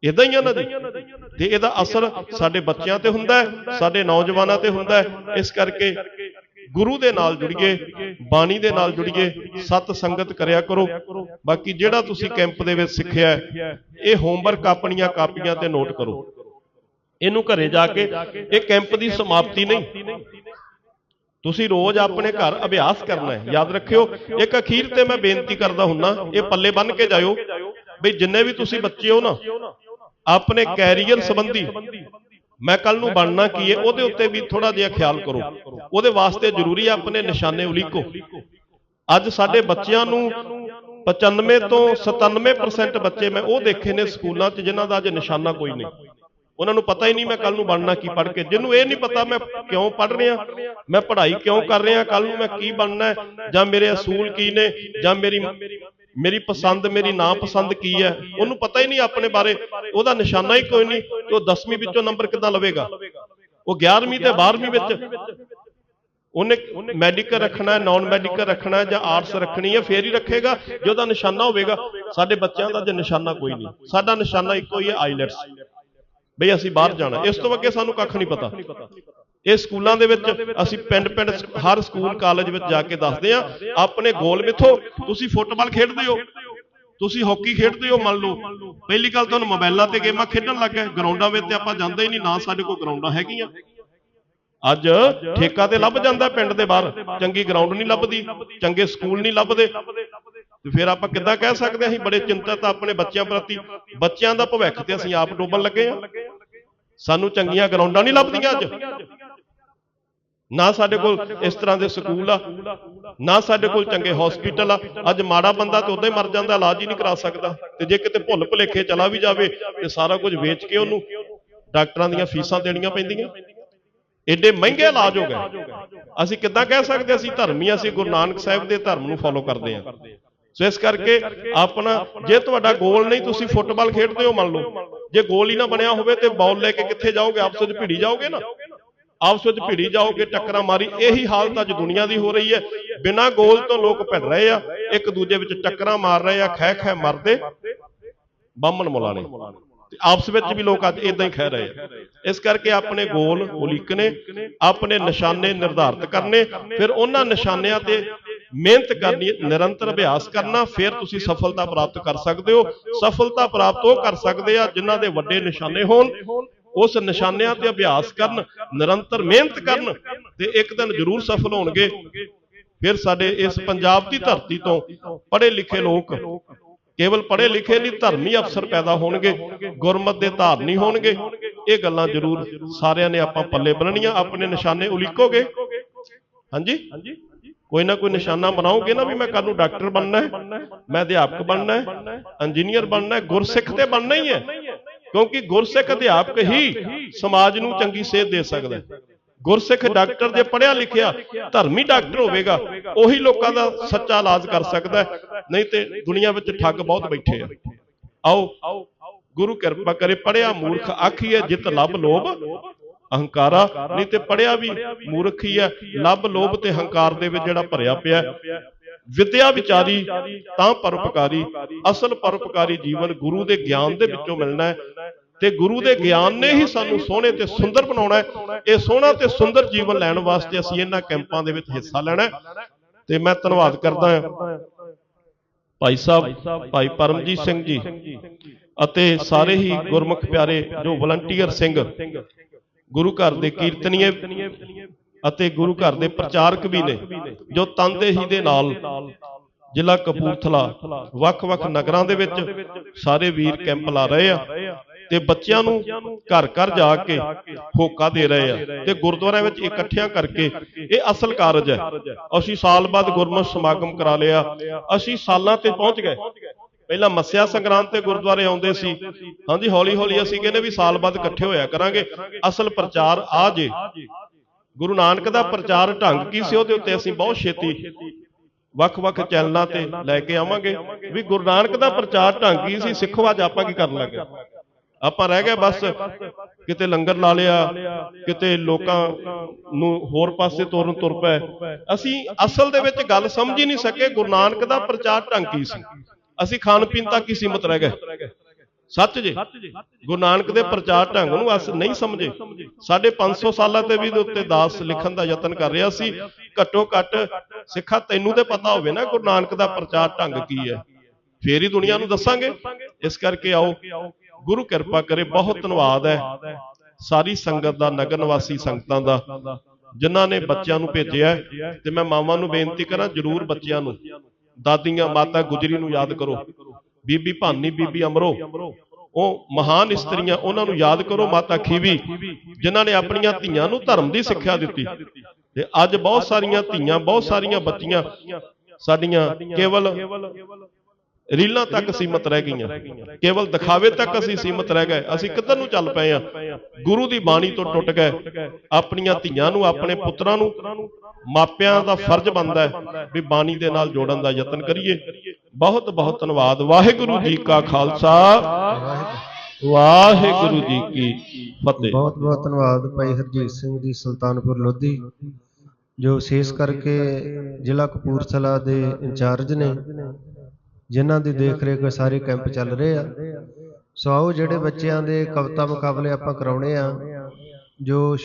ਇਦਾਂ ਹੀ ਆ ਨਾ ਤੇ ਇਹਦਾ ਅਸਰ ਸਾਡੇ ਬੱਚਿਆਂ ਤੇ ਹੁੰਦਾ ਹੈ, ਸਾਡੇ ਨੌਜਵਾਨਾਂ ਤੇ ਹੁੰਦਾ ਹੈ। ਇਸ ਕਰਕੇ ਗੁਰੂ ਦੇ ਨਾਲ ਜੁੜੀਏ, ਬਾਣੀ ਦੇ ਨਾਲ ਜੁੜੀਏ, ਸਤ ਸੰਗਤ ਕਰਿਆ ਕਰੋ। ਬਾਕੀ ਜਿਹੜਾ ਤੁਸੀਂ ਕੈਂਪ ਦੇ ਵਿੱਚ ਸਿੱਖਿਆ ਇਹ ਹੋਮਵਰਕ ਆਪਣੀਆਂ ਕਾਪੀਆਂ ਤੇ ਨੋਟ ਕਰੋ। ਇਹਨੂੰ ਘਰੇ ਜਾ ਕੇ, ਇਹ ਕੈਂਪ ਦੀ ਸਮਾਪਤੀ ਨਹੀਂ। ਤੁਸੀਂ ਰੋਜ਼ ਆਪਣੇ ਘਰ ਅਭਿਆਸ ਕਰਨਾ ਹੈ। ਯਾਦ ਰੱਖਿਓ ਇੱਕ ਅਖੀਰ ਤੇ ਮੈਂ ਬੇਨਤੀ ਕਰਦਾ ਹੁੰਨਾ ਇਹ ਪੱਲੇ ਬੰਨ ਕੇ ਜਾਇਓ ਵੀ ਜਿੰਨੇ ਵੀ ਤੁਸੀਂ ਬੱਚੇ ਹੋ ਨਾ ਆਪਣੇ ਕੈਰੀਅਰ ਸੰਬੰਧੀ ਮੈਂ ਕੱਲ ਨੂੰ ਬਣਨਾ ਕੀ ਹੈ ਉਹਦੇ ਉੱਤੇ ਵੀ ਥੋੜਾ ਜਿਹਾ ਖਿਆਲ ਕਰੋ। ਉਹਦੇ ਵਾਸਤੇ ਜ਼ਰੂਰੀ ਹੈ ਆਪਣੇ ਨਿਸ਼ਾਨੇ ਉਲੀਕੋ। ਅੱਜ ਸਾਡੇ ਬੱਚਿਆਂ ਨੂੰ 95 ਤੋਂ 97% ਬੱਚੇ ਮੈਂ ਉਹ ਦੇਖੇ ਨੇ ਸਕੂਲਾਂ 'ਚ ਜਿਨ੍ਹਾਂ ਦਾ ਅੱਜ ਨਿਸ਼ਾਨਾ ਕੋਈ ਨਹੀਂ। ਉਹਨਾਂ ਨੂੰ ਪਤਾ ਹੀ ਨਹੀਂ ਮੈਂ ਕੱਲ ਨੂੰ ਬਣਨਾ ਕੀ ਪੜ੍ਹ ਕੇ। ਜਿਹਨੂੰ ਇਹ ਨਹੀਂ ਪਤਾ ਮੈਂ ਕਿਉਂ ਪੜ੍ਹ ਰਿਹਾ, ਮੈਂ ਪੜ੍ਹਾਈ ਕਿਉਂ ਕਰ ਰਿਹਾ ਕੱਲ ਨੂੰ ਮੈਂ ਕੀ ਬਣਨਾ ਹੈ? ਜਾਂ ਮੇਰੇ ਅਸੂਲ ਕੀ ਨੇ? ਜਾਂ ਮੇਰੀ ਮੇਰੀ ਪਸੰਦ, ਮੇਰੀ ਨਾ ਪਸੰਦ ਕੀ ਹੈ? ਉਹਨੂੰ ਪਤਾ ਹੀ ਨਹੀਂ ਆਪਣੇ ਬਾਰੇ। ਉਹਦਾ ਨਿਸ਼ਾਨਾ ਹੀ ਕੋਈ ਨਹੀਂ ਕਿ ਉਹ 10ਵੀਂ ਵਿੱਚੋਂ ਨੰਬਰ ਕਿੱਦਾਂ ਲਵੇਗਾ। ਉਹ 11ਵੀਂ ਤੇ 12ਵੀਂ ਵਿੱਚ ਉਹਨੇ ਮੈਡੀਕਲ ਰੱਖਣਾ ਹੈ ਨਾਨ ਮੈਡੀਕਲ ਰੱਖਣਾ ਹੈ ਜਾਂ ਆਰਟਸ ਰੱਖਣੀ ਹੈ, ਫੇਰ ਹੀ ਰੱਖੇਗਾ। ਜੇ ਉਹਦਾ ਨਿਸ਼ਾਨਾ ਹੋਵੇਗਾ, ਸਾਡੇ ਬੱਚਿਆਂ ਦਾ ਜੇ ਨਿਸ਼ਾਨਾ ਕੋਈ ਨਹੀਂ। ਸਾਡਾ ਨਿਸ਼ਾਨਾ ਇੱਕੋ ਹੀ ਹੈ ਆਈਲੈਟਸ ਬਈ ਅਸੀਂ ਬਾਹਰ ਜਾਣਾ। ਇਸ ਤੋਂ ਅੱਗੇ ਸਾਨੂੰ ਕੱਖ ਨਹੀਂ ਪਤਾ। ਇਹ ਸਕੂਲਾਂ ਦੇ ਵਿੱਚ ਅਸੀਂ ਪਿੰਡ ਪਿੰਡ ਹਰ ਸਕੂਲ ਕਾਲਜ ਵਿੱਚ ਜਾ ਕੇ ਦੱਸਦੇ ਆ ਆਪਣੇ ਗੋਲ ਮਿੱਥੋ ਤੁਸੀਂ ਫੁੱਟਬਾਲ ਖੇਡਦੇ ਹੋ। ਤੁਸੀਂ ਹਾਕੀ ਖੇਡਦੇ ਹੋ ਮੰਨ ਲਓ। ਪਹਿਲੀ ਗੱਲ ਤੁਹਾਨੂੰ ਮੋਬਾਈਲਾਂ ਤੇ ਗੇਮਾਂ ਖੇਡਣ ਲੱਗ ਗਏ। ਗਰਾਊਂਡਾਂ ਵਿੱਚ ਤੇ ਆਪਾਂ ਜਾਂਦੇ ਹੀ ਨਹੀਂ ਨਾ ਸਾਡੇ ਕੋਲ ਗਰਾਊਂਡਾਂ ਹੈਗੀਆਂ। ਅੱਜ ਠੇਕਾ ਤੇ ਲੱਭ ਜਾਂਦਾ ਪਿੰਡ ਦੇ ਬਾਹਰ। ਚੰਗੀ ਗਰਾਊਂਡ ਨਹੀਂ ਲੱਭਦੀ ਚੰਗੇ ਸਕੂਲ ਨਹੀਂ ਲੱਭਦੇ। ਤੇ ਫਿਰ ਆਪਾਂ ਕਿੱਦਾਂ ਕਹਿ ਸਕਦੇ ਹਾਂ ਅਸੀਂ ਬੜੇ ਚਿੰਤਤ ਆ ਆਪਣੇ ਬੱਚਿਆਂ ਪ੍ਰਤੀ? ਬੱਚਿਆਂ ਦਾ ਭਵਿੱਖ ਤੇ ਅਸੀਂ ਆਪ ਡੋਬਣ ਲੱਗੇ ਆ। ਸਾਨੂੰ ਚੰਗੀਆਂ ਗਰਾਊਂਡਾਂ ਨਹੀਂ ਲੱਭਦੀਆਂ ਅੱਜ। ਨਾ ਸਾਡੇ ਕੋਲ ਇਸ ਤਰ੍ਹਾਂ ਦੇ ਸਕੂਲ ਆ, ਨਾ ਸਾਡੇ ਕੋਲ ਚੰਗੇ ਹਸਪੀਟਲ ਆ। ਅੱਜ ਮਾੜਾ ਬੰਦਾ ਤਾਂ ਉਦਾਂ ਹੀ ਮਰ ਜਾਂਦਾ, ਇਲਾਜ ਹੀ ਨਹੀਂ ਕਰਾ ਸਕਦਾ। ਤੇ ਜੇ ਕਿਤੇ ਭੁੱਲ ਭੁਲੇਖੇ ਚਲਾ ਵੀ ਜਾਵੇ, ਤੇ ਸਾਰਾ ਕੁਝ ਵੇਚ ਕੇ ਉਹਨੂੰ ਡਾਕਟਰਾਂ ਦੀਆਂ ਫੀਸਾਂ ਦੇਣੀਆਂ ਪੈਂਦੀਆਂ। ਏਡੇ ਮਹਿੰਗੇ ਇਲਾਜ ਹੋ ਗਏ। ਅਸੀਂ ਕਿੱਦਾਂ ਕਹਿ ਸਕਦੇ ਅਸੀਂ ਧਰਮੀ ਅਸੀਂ ਗੁਰੂ ਨਾਨਕ ਸਾਹਿਬ ਦੇ ਧਰਮ ਨੂੰ ਫੋਲੋ ਕਰਦੇ ਹਾਂ ਸੋ ਇਸ ਕਰਕੇ ਆਪਣਾ ਜੇ ਤੁਹਾਡਾ ਗੋਲ ਨਹੀਂ ਤੁਸੀਂ ਫੁੱਟਬਾਲ ਖੇਡਦੇ ਹੋ ਮੰਨ ਲਓ, ਜੇ ਗੋਲ ਹੀ ਨਾ ਬਣਿਆ ਹੋਵੇ ਤੇ ਬਾਲ ਲੈ ਕੇ ਕਿੱਥੇ ਜਾਓਗੇ? ਆਪਸ ਵਿੱਚ ਭਿੜੀ ਜਾਓਗੇ ਨਾ? ਆਪਸ ਵਿੱਚ ਭਿੜੀ ਜਾਓਗੇ, ਟੱਕਰਾਂ ਮਾਰੀ, ਇਹੀ ਹਾਲਤ ਅੱਜ ਦੁਨੀਆ ਦੀ ਹੋ ਰਹੀ ਹੈ। ਬਿਨਾਂ ਗੋਲ ਤੋਂ ਲੋਕ ਭਿੜ ਰਹੇ ਆ, ਇੱਕ ਦੂਜੇ ਵਿੱਚ ਟੱਕਰਾਂ ਮਾਰ ਰਹੇ ਆ, ਖਹਿ ਖਹਿ ਮਰਦੇ। ਬਾਹਮਣ ਮੁਲਾਣੇ ਤੇ ਆਪਸ ਵਿੱਚ ਵੀ ਲੋਕ ਅੱਜ ਇਦਾਂ ਹੀ ਖਹਿ ਰਹੇ ਆ। ਇਸ ਕਰਕੇ ਆਪਣੇ ਗੋਲ ਉਲੀਕਣੇ, ਆਪਣੇ ਨਿਸ਼ਾਨੇ ਨਿਰਧਾਰਤ ਕਰਨੇ, ਫਿਰ ਉਹਨਾਂ ਨਿਸ਼ਾਨਿਆਂ ਤੇ ਮਿਹਨਤ ਕਰਨੀ, ਨਿਰੰਤਰ ਅਭਿਆਸ ਕਰਨਾ, ਫਿਰ ਤੁਸੀਂ ਸਫਲਤਾ ਪ੍ਰਾਪਤ ਕਰ ਸਕਦੇ ਹੋ। ਸਫਲਤਾ ਪ੍ਰਾਪਤ ਉਹ ਕਰ ਸਕਦੇ ਆ ਜਿਨ੍ਹਾਂ ਦੇ ਵੱਡੇ ਨਿਸ਼ਾਨੇ ਹੋਣ। ਉਸ ਨਿਸ਼ਾਨਿਆਂ ਤੇ ਅਭਿਆਸ ਕਰਨ, ਨਿਰੰਤਰ ਮਿਹਨਤ ਕਰਨ ਤੇ ਇੱਕ ਦਿਨ ਜ਼ਰੂਰ ਸਫਲ ਹੋਣਗੇ। ਫਿਰ ਸਾਡੇ ਇਸ ਪੰਜਾਬ ਦੀ ਧਰਤੀ ਤੋਂ ਪੜ੍ਹੇ ਲਿਖੇ ਲੋਕ, ਕੇਵਲ ਪੜ੍ਹੇ ਲਿਖੇ ਨਹੀਂ, ਧਰਮੀ ਅਫਸਰ ਪੈਦਾ ਹੋਣਗੇ, ਗੁਰਮਤ ਦੇ ਧਾਰਨੀ ਹੋਣਗੇ। ਇਹ ਗੱਲਾਂ ਜ਼ਰੂਰ ਸਾਰਿਆਂ ਨੇ ਆਪਾਂ ਪੱਲੇ ਬੰਨਣੀਆਂ, ਆਪਣੇ ਨਿਸ਼ਾਨੇ ਉਲੀਕੋਗੇ। ਹਾਂਜੀ? ਕੋਈ ਨਾ ਕੋਈ ਨਿਸ਼ਾਨਾ ਬਣਾਓਗੇ ਨਾ ਵੀ ਮੈਂ ਕੱਲ ਨੂੰ ਡਾਕਟਰ ਬਣਨਾ ਹੈ ਮੈਂ ਅਧਿਆਪਕ ਬਣਨਾ ਹੈ ਇੰਜੀਨੀਅਰ ਬਣਨਾ ਹੈ ਗੁਰਸਿੱਖ ਤੇ ਬਣਨਾ ਹੀ ਹੈ। ਕਿਉਂਕਿ ਗੁਰਸਿੱਖ ਅਧਿਆਪਕ ਹੀ ਸਮਾਜ ਨੂੰ ਚੰਗੀ ਸੇਧ ਦੇ ਸਕਦਾ ਹੈ। ਗੁਰਸਿੱਖ ਡਾਕਟਰ ਜੇ ਪੜਿਆ ਲਿਖਿਆ ਧਰਮੀ ਡਾਕਟਰ ਹੋਵੇਗਾ ਉਹੀ ਲੋਕਾਂ ਦਾ ਸੱਚਾ ਇਲਾਜ ਕਰ ਸਕਦਾ ਨਹੀਂ ਤੇ ਦੁਨੀਆ ਵਿੱਚ ਠੱਗ ਬਹੁਤ ਬੈਠੇ ਆ। ਆਓ ਗੁਰੂ ਕਿਰਪਾ ਕਰੇ ਪੜਿਆ ਮੂਰਖ ਆਖੀਏ ਜਿਤ ਲੱਭ। ਲੋਭ। ਅਹੰਕਾਰਾ, ਨਹੀਂ ਤੇ ਪੜਿਆ ਵੀ ਮੂਰਖ ਹੀ। ਹੈ ਲੱਭ ਲੋਭ ਤੇ ਹੰਕਾਰ ਦੇ ਵਿੱਚ ਜਿਹੜਾ ਭਰਿਆ ਪਿਆ ਵਿਦਿਆ ਵਿਚਾਰੀ ਤਾਂ ਪਰਉਪਕਾਰੀ, ਅਸਲ ਪਰਉਪਕਾਰੀ ਜੀਵਨ ਗੁਰੂ ਦੇ ਗਿਆਨ ਦੇ ਵਿੱਚੋਂ ਮਿਲਣਾ ਹੈ। ਤੇ ਗੁਰੂ ਦੇ ਗਿਆਨ ਨੇ ਹੀ ਸਾਨੂੰ ਸੋਹਣੇ ਤੇ ਸੁੰਦਰ ਬਣਾਉਣਾ ਹੈ। ਇਹ ਸੋਹਣਾ ਤੇ ਸੁੰਦਰ ਜੀਵਨ ਲੈਣ ਵਾਸਤੇ ਅਸੀਂ ਇਹਨਾਂ ਕੈਂਪਾਂ ਦੇ ਵਿੱਚ ਹਿੱਸਾ ਲੈਣਾ ਤੇ ਮੈਂ ਧੰਨਵਾਦ ਕਰਦਾ ਹਾਂ ਭਾਈ ਸਾਹਿਬ, ਭਾਈ ਪਰਮਜੀਤ ਸਿੰਘ ਜੀ ਅਤੇ ਸਾਰੇ ਹੀ ਗੁਰਮੁਖ ਪਿਆਰੇ ਜੋ ਵਲੰਟੀਅਰ ਸਿੰਘ ਗੁਰੂ ਘਰ ਦੇ ਕੀਰਤਨੀਏ ਅਤੇ ਗੁਰੂ ਘਰ ਦੇ ਪ੍ਰਚਾਰਕ ਵੀ ਨੇ ਜੋ ਤਨਦੇਹੀ ਦੇ ਨਾਲ ਜ਼ਿਲ੍ਹਾ ਕਪੂਰਥਲਾ ਵੱਖ-ਵੱਖ ਨਗਰਾਂ ਦੇ ਵਿੱਚ ਸਾਰੇ ਵੀਰ ਕੈਂਪ ਲਾ ਰਹੇ ਆ ਤੇ ਬੱਚਿਆਂ ਨੂੰ ਘਰ ਘਰ ਜਾ ਕੇ ਹੋਕਾ ਦੇ ਰਹੇ ਆ ਤੇ ਗੁਰਦੁਆਰਿਆਂ ਵਿੱਚ ਇਕੱਠਿਆਂ ਕਰਕੇ ਇਹ ਅਸਲ ਕਾਰਜ ਹੈ। ਅਸੀਂ ਸਾਲ ਬਾਅਦ ਗੁਰਮਤਿ ਸਮਾਗਮ ਕਰਾ ਲਿਆ। ਅਸੀਂ ਸਾਲਾਂ ਤੇ ਪਹੁੰਚ ਗਏ। ਪਹਿਲਾਂ ਮੱਸਿਆ ਸੰਗਰਾਂਦ ਤੇ ਗੁਰਦੁਆਰੇ ਆਉਂਦੇ ਸੀ। ਹਾਂਜੀ ਹੌਲੀ ਹੌਲੀ ਅਸੀਂ ਕਹਿੰਦੇ ਵੀ ਸਾਲ ਬਾਅਦ ਇਕੱਠੇ ਹੋਇਆ ਕਰਾਂਗੇ। ਅਸਲ ਪ੍ਰਚਾਰ ਆ ਜੇ। ਗੁਰੂ ਨਾਨਕ ਦਾ ਪ੍ਰਚਾਰ ਢੰਗ ਕੀ ਸੀ ਉਹਦੇ ਉੱਤੇ ਅਸੀਂ ਬਹੁਤ ਛੇਤੀ ਵੱਖ-ਵੱਖ ਚੈਨਲਾਂ ਤੇ ਲੈ ਕੇ ਆਵਾਂਗੇ। ਵੀ ਗੁਰੂ ਨਾਨਕ ਦਾ ਪ੍ਰਚਾਰ ਢੰਗ ਕੀ ਸੀ, ਸਿੱਖੋ ਅੱਜ ਆਪਾਂ ਕੀ ਕਰਨ ਲੱਗੇ? ਆਪਾਂ ਰਹਿ ਗਏ ਬਸ। ਕਿਤੇ ਲੰਗਰ ਲਾ ਲਿਆ, ਕਿਤੇ ਲੋਕਾਂ ਨੂੰ ਹੋਰ ਪਾਸੇ ਤੋਰਨ ਤੁਰ ਪਏ। ਅਸੀਂ ਅਸਲ ਦੇ ਵਿੱਚ ਗੱਲ ਸਮਝ ਹੀ ਨਹੀਂ ਸਕੇ ਗੁਰੂ ਨਾਨਕ ਦਾ ਪ੍ਰਚਾਰ ਢੰਗ ਕੀ ਸੀ। ਅਸੀਂ ਖਾਣ ਪੀਣ ਤੱਕ ਹੀ ਸੀਮਤ ਰਹਿ ਗਏ। ਸੱਚ ਜੇ। ਗੁਰੂ ਨਾਨਕ ਦੇ ਪ੍ਰਚਾਰ ਢੰਗ ਨੂੰ ਅਸ ਨਹੀਂ ਸਮਝੇ। ਸਾਡੇ 500 ਸਾਲਾਂ ਤੇ ਵੀ ਦੇ ਉੱਤੇ ਦਾਸ ਲਿਖਣ ਦਾ ਯਤਨ ਕਰ ਰਿਹਾ ਸੀ। ਘੱਟੋ ਘੱਟ ਸਿੱਖਾ ਤੈਨੂੰ ਤੇ ਪਤਾ ਹੋਵੇ ਨਾ ਗੁਰੂ ਨਾਨਕ ਦਾ ਪ੍ਰਚਾਰ ਢੰਗ ਕੀ ਹੈ। ਫੇਰ ਹੀ ਦੁਨੀਆ ਨੂੰ ਦੱਸਾਂਗੇ। ਇਸ ਕਰਕੇ ਆਓ ਗੁਰੂ ਕਿਰਪਾ ਕਰੇ ਬਹੁਤ ਧੰਨਵਾਦ ਹੈ। ਸਾਰੀ ਸੰਗਤ ਦਾ ਨਗਰ ਨਿਵਾਸੀ ਸੰਗਤਾਂ ਦਾ ਜਿਨ੍ਹਾਂ ਨੇ ਬੱਚਿਆਂ ਨੂੰ ਭੇਜਿਆ ਤੇ ਮੈਂ ਮਾਵਾਂ ਨੂੰ ਬੇਨਤੀ ਕਰਾਂ ਜਰੂਰ ਬੱਚਿਆਂ ਨੂੰ। ਦਾਦੀਆਂ ਮਾਤਾ ਗੁਜਰੀ ਨੂੰ ਯਾਦ ਕਰੋ। ਬੀਬੀ ਭਾਨੀ ਬੀਬੀ ਅਮਰੋ। ਉਹ ਮਹਾਨ ਇਸਤਰੀਆਂ ਉਹਨਾਂ ਨੂੰ ਯਾਦ ਕਰੋ ਮਾਤਾ ਖੀਵੀ ਜਿਨ੍ਹਾਂ ਨੇ ਆਪਣੀਆਂ ਧੀਆਂ ਨੂੰ ਧਰਮ ਦੀ ਸਿੱਖਿਆ ਦਿੱਤੀ। ਤੇ ਅੱਜ ਬਹੁਤ ਸਾਰੀਆਂ ਧੀਆਂ ਬਹੁਤ ਸਾਰੀਆਂ ਬੱਚੀਆਂ ਸਾਡੀਆਂ ਕੇਵਲ ਰੀਲਾਂ ਤੱਕ ਸੀਮਤ ਰਹਿ ਗਈਆਂ। ਕੇਵਲ ਦਿਖਾਵੇ ਤੱਕ ਅਸੀਂ ਸੀਮਤ ਰਹਿ ਗਏ। ਅਸੀਂ ਕਿੱਧਰ ਨੂੰ ਚੱਲ ਪਏ ਆ ਗੁਰੂ ਦੀ ਬਾਣੀ ਤੋਂ ਟੁੱਟ ਗਏ। ਆਪਣੀਆਂ ਧੀਆਂ ਨੂੰ ਆਪਣੇ ਪੁੱਤਰਾਂ ਨੂੰ ਮਾਪਿਆਂ ਦਾ ਫਰਜ਼ ਬਣਦਾ ਹੈ ਵੀ ਬਾਣੀ ਦੇ ਨਾਲ ਜੋੜਨ ਦਾ ਯਤਨ ਕਰੀਏ। ਬਹੁਤ ਬਹੁਤ ਧੰਨਵਾਦ। ਵਾਹਿਗੁਰੂ ਜੀ ਕਾ ਖਾਲਸਾ। ਵਾਹਿਗੁਰੂ ਜੀ ਕੀ ਫਤਿਹ। ਬਹੁਤ ਬਹੁਤ ਧੰਨਵਾਦ ਭਾਈ ਹਰਜੀਤ ਸਿੰਘ ਜੀ ਸੁਲਤਾਨਪੁਰ ਲੋਧੀ ਜੋ ਵਿਸ਼ੇਸ਼ ਕਰਕੇ ਜ਼ਿਲ੍ਹਾ ਕਪੂਰਥਲਾ ਦੇ ਇੰਚਾਰਜ ਨੇ। ਜਿਨ੍ਹਾਂ ਦੀ ਦੇਖ ਰੇਖ ਸਾਰੇ ਕੈਂਪ ਚੱਲ ਰਹੇ ਆ। ਸੋ ਆਓ ਜਿਹੜੇ ਬੱਚਿਆਂ ਦੇ ਕਵਿਤਾ ਮੁਕਾਬਲੇ ਆਪਾਂ ਕਰਾਉਣੇ ਆ। ਜੋ